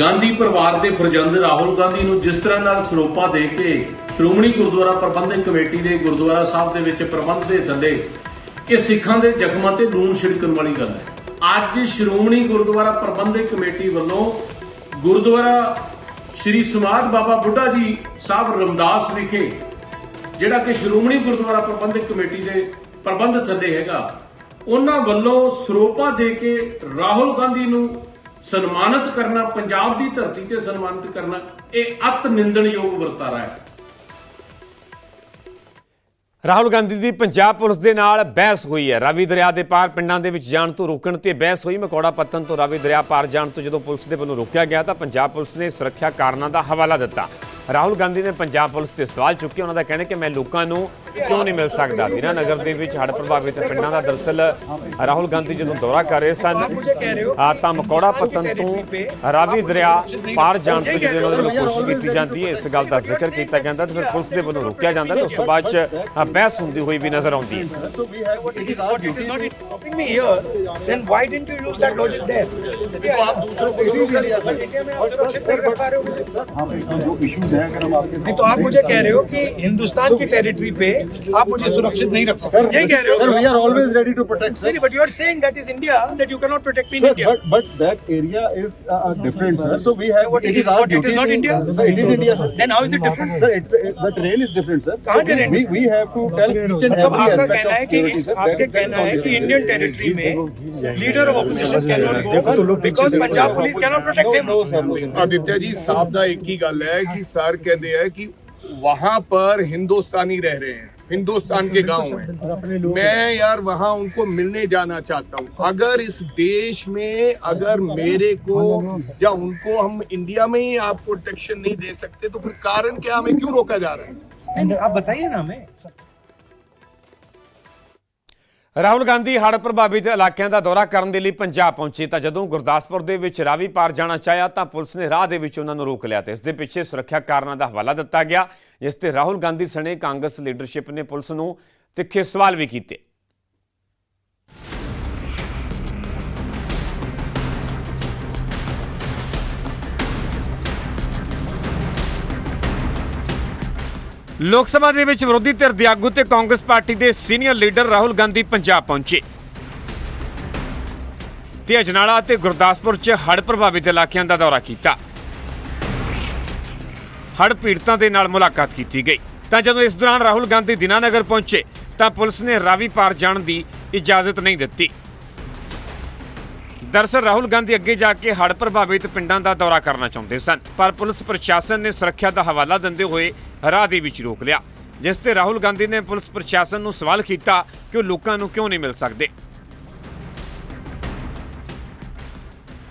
S7: ਗਾਂਧੀ ਪਰਿਵਾਰ ਦੇ ਫਰਜ਼ੰਦ ਰਾਹੁਲ ਗਾਂਧੀ ਨੂੰ ਜਿਸ ਤਰ੍ਹਾਂ ਨਾਲ ਸਰੋਪਾ ਦੇ ਕੇ ਸ਼੍ਰੋਮਣੀ ਗੁਰਦੁਆਰਾ ਪ੍ਰਬੰਧਕ ਕਮੇਟੀ ਦੇ ਗੁਰਦੁਆਰਾ ਸਾਹਿਬ ਦੇ ਵਿੱਚ ਪ੍ਰਬੰਧ ਦੇ ਥੱਲੇ ਇਹ ਸਿੱਖਾਂ ਦੇ ਜ਼ਖਮਾਂ ਤੇ ਲੂਣ ਛਿੜਕਣ ਵਾਲੀ ਗੱਲ ਹੈ। ਅੱਜ ਸ਼੍ਰੋਮਣੀ ਗੁਰਦੁਆਰਾ ਪ੍ਰਬੰਧਕ ਕਮੇਟੀ ਵੱਲੋਂ ਗੁਰਦੁਆਰਾ ਸ੍ਰੀ ਸਮਾਧ ਬਾਬਾ ਬੁੱਢਾ ਜੀ ਸਾਹਿਬ ਰਮਦਾਸ ਵਿਖੇ, ਜਿਹੜਾ ਕਿ ਸ਼੍ਰੋਮਣੀ ਗੁਰਦੁਆਰਾ ਪ੍ਰਬੰਧਕ ਕਮੇਟੀ ਦੇ ਪ੍ਰਬੰਧ ਥੱਲੇ ਹੈਗਾ, ਉਹਨਾਂ ਵੱਲੋਂ ਸਰੋਪਾ ਦੇ ਕੇ ਰਾਹੁਲ ਗਾਂਧੀ ਨੂੰ ਸਨਮਾਨਿਤ ਕਰਨਾ, ਪੰਜਾਬ ਦੀ ਧਰਤੀ ਤੇ ਸਨਮਾਨਿਤ ਕਰਨਾ, ਇਹ ਅਤ ਨਿੰਦਣਯੋਗ ਵਰਤਾਰਾ ਹੈ।
S1: ਰਾਹੁਲ ਗਾਂਧੀ ਦੀ ਪੰਜਾਬ ਪੁਲਿਸ ਦੇ ਨਾਲ ਬਹਿਸ ਹੋਈ ਹੈ। ਰਾਵੀ ਦਰਿਆ ਦੇ ਪਾਰ ਪਿੰਡਾਂ ਦੇ ਵਿੱਚ ਜਾਣ ਤੋਂ ਰੋਕਣ ਤੇ ਬਹਿਸ ਹੋਈ। ਮਕੌੜਾ ਪੱਤਨ ਤੋਂ ਰਾਵੀ ਦਰਿਆ ਪਾਰ ਜਾਣ ਤੋਂ ਜਦੋਂ ਪੁਲਿਸ ਦੇ ਵੱਲੋਂ ਰੋਕਿਆ ਗਿਆ ਤਾਂ ਪੰਜਾਬ ਪੁਲਿਸ ਨੇ ਸੁਰੱਖਿਆ ਕਾਰਨਾਂ ਦਾ ਹਵਾਲਾ ਦਿੱਤਾ। ਰਾਹੁਲ ਗਾਂਧੀ ਨੇ ਪੰਜਾਬ ਪੁਲਿਸ ਤੇ ਸਵਾਲ ਚੁੱਕੇ। ਉਹਨਾਂ ਦਾ ਕਹਿਣਾ ਕਿ ਮੈਂ ਲੋਕਾਂ ਨੂੰ ਕਿਉਂ ਨਹੀਂ ਮਿਲ ਸਕਦਾ? ਦੀਨਾ ਨਗਰ ਦੇ ਵਿੱਚ ਹੜ੍ਹ ਪ੍ਰਭਾਵਿਤ ਪਿੰਡਾਂ ਦਾ ਦਰਅਸਲ ਰਾਹੁਲ ਗਾਂਧੀ ਜਦੋਂ ਦੌਰਾ ਕਰ ਰਹੇ ਸਨ, ਆ ਤਾਂ ਮਕੌੜਾ ਪਤਨ ਤੋਂ ਰਾਵੀ ਦਰਿਆ ਪਾਰ ਜਾਣ ਤੋਂ ਜਦੋਂ ਉਹਨਾਂ ਵੱਲੋਂ ਕੋਸ਼ਿਸ਼ ਕੀਤੀ ਜਾਂਦੀ ਹੈ, ਇਸ ਗੱਲ ਦਾ ਜ਼ਿਕਰ ਕੀਤਾ ਜਾਂਦਾ ਤੇ ਫਿਰ ਪੁਲਿਸ ਦੇ ਵੱਲੋਂ ਰੋਕਿਆ ਜਾਂਦਾ ਤੇ ਉਸ ਤੋਂ ਬਾਅਦ ਚ ਬਹਿਸ ਹੁੰਦੀ ਹੋਈ ਵੀ ਨਜ਼ਰ ਆਉਂਦੀ।
S8: stopping me here, then why didn't you use that logic there? तो आप दूसरों को इंडिया में आप सुरक्षित नहीं रख पा रहे हो
S9: जो इश्यूज हैं अगर हम आपके
S8: नहीं तो आप मुझे कह रहे हो कि हिंदुस्तान की टेरिटरी पे आप मुझे सुरक्षित नहीं रख सकते यही कह रहे हो
S9: Sir, we are always ready to protect, sir.
S8: नहीं, but you are saying that is India that you cannot protect me in
S9: Sir,
S8: India.
S9: but, but that area is uh, uh, different, sir. So we have.
S8: What
S9: it
S8: is-
S9: is our
S8: what, it is
S9: duty
S8: not
S9: to-
S8: India?
S9: Sir, it is India, sir.
S8: Then how is it different?
S9: Sir, it's, it, the terrain is different, sir.
S8: कहाँ terrain?
S9: We, we have to tell each and
S8: मतलब
S9: every
S8: आपका
S9: aspect
S8: कहना
S9: of
S8: है कि
S9: security, sir.
S8: आपके कहना है कि इंडियन टेरिटरी में leader of opposition can not go because Punjab police can not protect him
S10: Aditya ji साहब ਦਾ ਇੱਕ ਹੀ ਗੱਲ ਹੈ कि सर दिया है कि वहाँ पर हिंदुस्तानी रह रहे हैं। हिंदुस्तान के गाँव हैं। मैं यार वहाँ उनको मिलने जाना चाहता हूँ। अगर इस देश में अगर मेरे को या उनको हम इंडिया में ही आप प्रोटेक्शन नहीं दे सकते तो फिर कारण क्या? हमें क्यों रोका जा रहा है?
S8: आप बताइए ना हमें।
S1: ਰਾਹੁਲ ਗਾਂਧੀ ਹੜ੍ਹ ਪ੍ਰਭਾਵਿਤ ਇਲਾਕਿਆਂ ਦਾ ਦੌਰਾ ਕਰਨ ਦੇ ਲਈ ਪੰਜਾਬ ਪਹੁੰਚੇ ਤਾਂ ਜਦੋਂ ਗੁਰਦਾਸਪੁਰ ਦੇ ਵਿੱਚ ਰਾਵੀ ਪਾਰ ਜਾਣਾ ਚਾਹਿਆ ਤਾਂ ਪੁਲਿਸ ਨੇ ਰਾਹ ਦੇ ਵਿੱਚ ਉਹਨਾਂ ਨੂੰ ਰੋਕ ਲਿਆ ਤੇ ਇਸ ਦੇ ਪਿੱਛੇ ਸੁਰੱਖਿਆ ਕਾਰਨਾਂ ਦਾ ਹਵਾਲਾ ਦਿੱਤਾ ਗਿਆ, ਜਿਸ ਤੇ ਰਾਹੁਲ ਗਾਂਧੀ ਸਣੇ ਕਾਂਗਰਸ ਲੀਡਰਸ਼ਿਪ ਨੇ ਪੁਲਿਸ ਨੂੰ ਤਿੱਖੇ ਸਵਾਲ ਵੀ ਕੀਤੇ। ਲੋਕ ਸਭਾ ਦੇ ਵਿੱਚ ਵਿਰੋਧੀ ਧਿਰ ਦੇ ਆਗੂ ਤੇ ਕਾਂਗਰਸ ਪਾਰਟੀ ਦੇ ਸੀਨੀਅਰ ਲੀਡਰ ਰਾਹੁਲ ਗਾਂਧੀ ਪੰਜਾਬ ਪਹੁੰਚੇ। ਤੇ ਅਜਨਾਲਾ ਅਤੇ ਗੁਰਦਾਸਪੁਰ 'ਚ ਹੜ੍ਹ ਪ੍ਰਭਾਵਿਤ ਇਲਾਕਿਆਂ ਦਾ ਦੌਰਾ ਕੀਤਾ। ਹੜ੍ਹ ਪੀੜਤਾਂ ਦੇ ਨਾਲ ਮੁਲਾਕਾਤ ਕੀਤੀ ਗਈ। ਤਾਂ ਜਦੋਂ ਇਸ ਦੌਰਾਨ ਰਾਹੁਲ ਗਾਂਧੀ ਦਿਨਾਨਗਰ ਪਹੁੰਚੇ, ਤਾਂ ਪੁਲਿਸ ਨੇ ਰਾਵੀ ਪਾਰ ਜਾਣ ਦੀ ਇਜਾਜ਼ਤ ਨਹੀਂ ਦਿੱਤੀ। ਦਰਅਸਲ ਰਾਹੁਲ ਗਾਂਧੀ ਅੱਗੇ ਜਾ ਕੇ ਹੜ੍ਹ ਪ੍ਰਭਾਵਿਤ ਪਿੰਡਾਂ ਦਾ ਦੌਰਾ ਕਰਨਾ ਚਾਹੁੰਦੇ ਸਨ, ਪਰ ਪੁਲਿਸ ਪ੍ਰਸ਼ਾਸਨ ਨੇ ਸੁਰੱਖਿਆ ਦਾ ਹਵਾਲਾ ਦਿੰਦੇ ਹੋਏ ਰਾਹ ਦੇ ਵਿੱਚ ਰੋਕ ਲਿਆ, ਜਿਸ ਤੇ ਰਾਹੁਲ ਗਾਂਧੀ ਨੇ ਪੁਲਿਸ ਪ੍ਰਸ਼ਾਸਨ ਨੂੰ ਸਵਾਲ ਕੀਤਾ ਕਿ ਉਹ ਲੋਕਾਂ ਨੂੰ ਕਿਉਂ ਨਹੀਂ ਮਿਲ ਸਕਦੇ।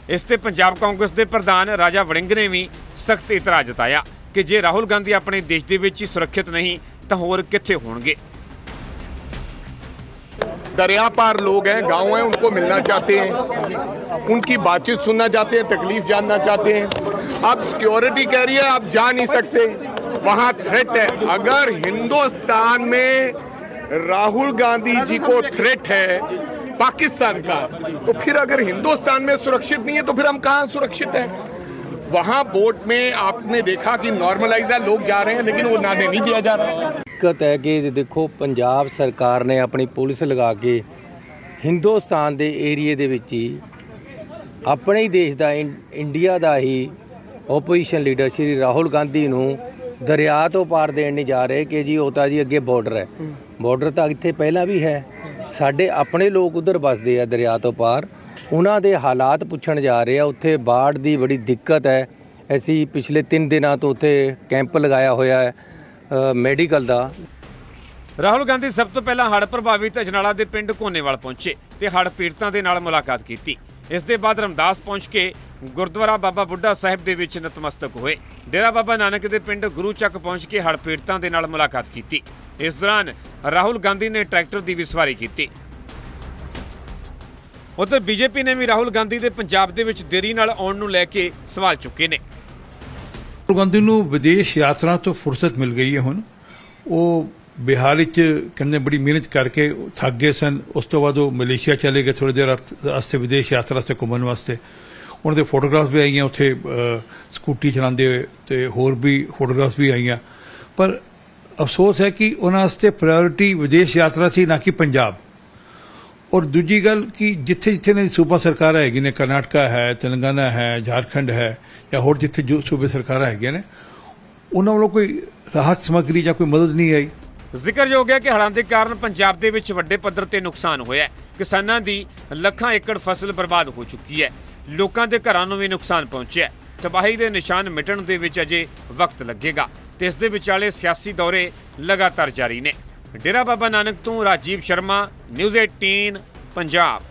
S1: ਇਸ ਤੇ ਪੰਜਾਬ ਕਾਂਗਰਸ ਦੇ ਪ੍ਰਧਾਨ ਰਾਜਾ ਵੜਿੰਗ ਨੇ ਵੀ ਸਖਤ ਇਤਰਾਜ਼ ਜਤਾਇਆ ਕਿ ਜੇ ਰਾਹੁਲ ਗਾਂਧੀ ਆਪਣੇ ਦੇਸ਼ ਦੇ ਵਿੱਚ ਹੀ ਸੁਰੱਖਿਅਤ ਨਹੀਂ, ਤਾਂ ਹੋਰ ਕਿੱਥੇ ਹੋਣਗੇ।
S10: दरिया पार लोग हैं, गाँव हैं, उनको मिलना चाहते हैं। उनकी बातचीत सुनना चाहते हैं, तकलीफ़ जानना चाहते हैं। अब सिक्योरिटी कह रही है, आप जा नहीं सकते। वहाँ थ्रेट है। अगर हिंदुस्तान में राहुल गांधी जी को थ्रेट है, पाकिस्तान का तो फिर अगर हिंदुस्तान में सुरक्षित नहीं है तो फिर हम कहाँ सुरक्षित हैं? वहाँ बोट में आपने देखा कि नॉर्मलाइज है लोग जा रहे हैं, लेकिन वो नाने नहीं दिया जा रहा।
S11: ਦਿੱਕਤ ਹੈ ਕਿ ਦੇਖੋ ਪੰਜਾਬ ਸਰਕਾਰ ਨੇ ਆਪਣੀ ਪੁਲਿਸ ਲਗਾ ਕੇ ਹਿੰਦੁਸਤਾਨ ਦੇ ਏਰੀਏ ਦੇ ਵਿੱਚ ਹੀ ਆਪਣੇ ਹੀ ਦੇਸ਼ ਦਾ ਇੰਡੀਆ ਦਾ ਹੀ ਓਪੋਜੀਸ਼ਨ ਲੀਡਰ ਸ਼੍ਰੀ ਰਾਹੁਲ ਗਾਂਧੀ ਨੂੰ ਦਰਿਆ ਤੋਂ ਪਾਰ ਦੇਣ ਨਹੀਂ ਜਾ ਰਹੇ ਕਿ ਜੀ ਉਹ ਤਾਂ ਜੀ ਅੱਗੇ ਬਾਰਡਰ ਹੈ। ਬਾਰਡਰ ਤਾਂ ਇੱਥੇ ਪਹਿਲਾਂ ਵੀ ਹੈ। ਸਾਡੇ ਆਪਣੇ ਲੋਕ ਉਧਰ ਵੱਸਦੇ ਆ ਦਰਿਆ ਤੋਂ ਪਾਰ। ਉਹਨਾਂ ਦੇ ਹਾਲਾਤ ਪੁੱਛਣ ਜਾ ਰਹੇ ਆ। ਉੱਥੇ ਬਾੜ ਦੀ ਬੜੀ ਦਿੱਕਤ ਹੈ। ਅਸੀਂ ਪਿਛਲੇ 3 ਦਿਨਾਂ ਤੋਂ ਉੱਥੇ ਕੈਂਪ ਲਗਾਇਆ ਹੋਇਆ ਹੈ। ਮੈਡੀਕਲ ਦਾ।
S1: ਰਾਹੁਲ ਗਾਂਧੀ ਸਭ ਤੋਂ ਪਹਿਲਾਂ ਹੜ੍ਹ ਪ੍ਰਭਾਵਿਤ ਅਜਨਾਲਾ ਦੇ ਪਿੰਡ ਕੋਨੇਵਾਲ ਪਹੁੰਚੇ ਤੇ ਹੜ੍ਹ ਪੀੜਤਾਂ ਦੇ ਨਾਲ ਮੁਲਾਕਾਤ ਕੀਤੀ। ਇਸ ਦੇ ਬਾਅਦ ਰਮਦਾਸ ਪਹੁੰਚ ਕੇ ਗੁਰਦੁਆਰਾ ਬਾਬਾ ਬੁੱਢਾ ਸਾਹਿਬ ਦੇ ਵਿੱਚ ਨਤਮਸਤਕ ਹੋਏ। ਡੇਰਾ ਬਾਬਾ ਨਾਨਕ ਦੇ ਪਿੰਡ ਗੁਰੂ ਚੱਕ ਪਹੁੰਚ ਕੇ ਹੜ੍ਹ ਪੀੜਤਾਂ ਦੇ ਨਾਲ ਮੁਲਾਕਾਤ ਕੀਤੀ। ਇਸ ਦੌਰਾਨ ਰਾਹੁਲ ਗਾਂਧੀ ਨੇ ਟਰੈਕਟਰ ਦੀ ਵੀ ਸਵਾਰੀ ਕੀਤੀ। ਉਧਰ ਬੀਜੇਪੀ ਨੇ ਵੀ ਰਾਹੁਲ ਗਾਂਧੀ ਦੇ ਪੰਜਾਬ ਦੇ ਵਿੱਚ ਦੇਰੀ ਨਾਲ ਆਉਣ ਨੂੰ ਲੈ ਕੇ ਸਵਾਲ ਚੁੱਕੇ ਨੇ।
S12: ਗਾਂਧੀ ਨੂੰ ਵਿਦੇਸ਼ ਯਾਤਰਾ ਤੋਂ ਫੁਰਸਤ ਮਿਲ ਗਈ ਹੈ ਹੁਣ। ਉਹ ਬਿਹਾਰ ਵਿੱਚ ਕਹਿੰਦੇ ਬੜੀ ਮਿਹਨਤ ਕਰਕੇ ਥੱਕ ਗਏ ਸਨ। ਉਸ ਤੋਂ ਬਾਅਦ ਉਹ ਮਲੇਸ਼ੀਆ ਚਲੇ ਗਏ ਥੋੜੀ ਦੇਰ ਵਾਸਤੇ ਵਿਦੇਸ਼ ਯਾਤਰਾ ਵਾਸਤੇ ਘੁੰਮਣ ਵਾਸਤੇ। ਉਹਨਾਂ ਦੇ ਫੋਟੋਗ੍ਰਾਫਸ ਵੀ ਆਈਆਂ ਉੱਥੇ ਸਕੂਟੀ ਚਲਾਉਂਦੇ ਹੋਏ ਤੇ ਹੋਰ ਵੀ ਫੋਟੋਗ੍ਰਾਫਸ ਵੀ ਆਈਆਂ। ਪਰ ਅਫਸੋਸ ਹੈ ਕਿ ਉਹਨਾਂ ਵਾਸਤੇ ਪ੍ਰਾਇੋਰਟੀ ਵਿਦੇਸ਼ ਯਾਤਰਾ ਸੀ, ਨਾ ਕਿ ਪੰਜਾਬ। ਔਰ ਦੂਜੀ ਗੱਲ ਕਿ ਜਿੱਥੇ ਜਿੱਥੇ ਨੇ ਸੂਬਾ ਸਰਕਾਰਾਂ ਹੈਗੀ ਨੇ, ਕਰਨਾਟਕਾ ਹੈ, ਤੇਲੰਗਾਨਾ ਹੈ, ਝਾਰਖੰਡ ਹੈ ਜਾਂ ਹੋਰ ਜਿੱਥੇ ਜੋ ਸੂਬੇ ਸਰਕਾਰਾਂ ਹੈਗੀਆਂ ਨੇ, ਉਹਨਾਂ ਵੱਲੋਂ ਕੋਈ ਰਾਹਤ ਸਮੱਗਰੀ ਜਾਂ ਕੋਈ ਮਦਦ ਨਹੀਂ ਆਈ।
S1: ਜ਼ਿਕਰਯੋਗ ਹੈ ਕਿ ਹੜ੍ਹਾਂ ਦੇ ਕਾਰਨ ਪੰਜਾਬ ਦੇ ਵਿੱਚ ਵੱਡੇ ਪੱਧਰ ਤੇ ਨੁਕਸਾਨ ਹੋਇਆ ਹੈ। ਕਿਸਾਨਾਂ ਦੀ ਲੱਖਾਂ ਏਕੜ ਫਸਲ ਬਰਬਾਦ ਹੋ ਚੁੱਕੀ ਹੈ। ਲੋਕਾਂ ਦੇ ਘਰਾਂ ਨੂੰ ਵੀ ਨੁਕਸਾਨ ਪਹੁੰਚਿਆ ਹੈ। ਤਬਾਹੀ ਦੇ ਨਿਸ਼ਾਨ ਮਿਟਣ ਦੇ ਵਿੱਚ ਅਜੇ ਵਕਤ ਲੱਗੇਗਾ ਤੇ ਇਸ ਦੇ ਵਿਚਾਲੇ ਸਿਆਸੀ ਦੌਰੇ ਲਗਾਤਾਰ ਜਾਰੀ ਨੇ। ਡੇਰਾ ਬਾਬਾ ਨਾਨਕ ਤੋਂ ਰਾਜੀਵ ਸ਼ਰਮਾ ਨਿਊਜ਼ 18 ਪੰਜਾਬ।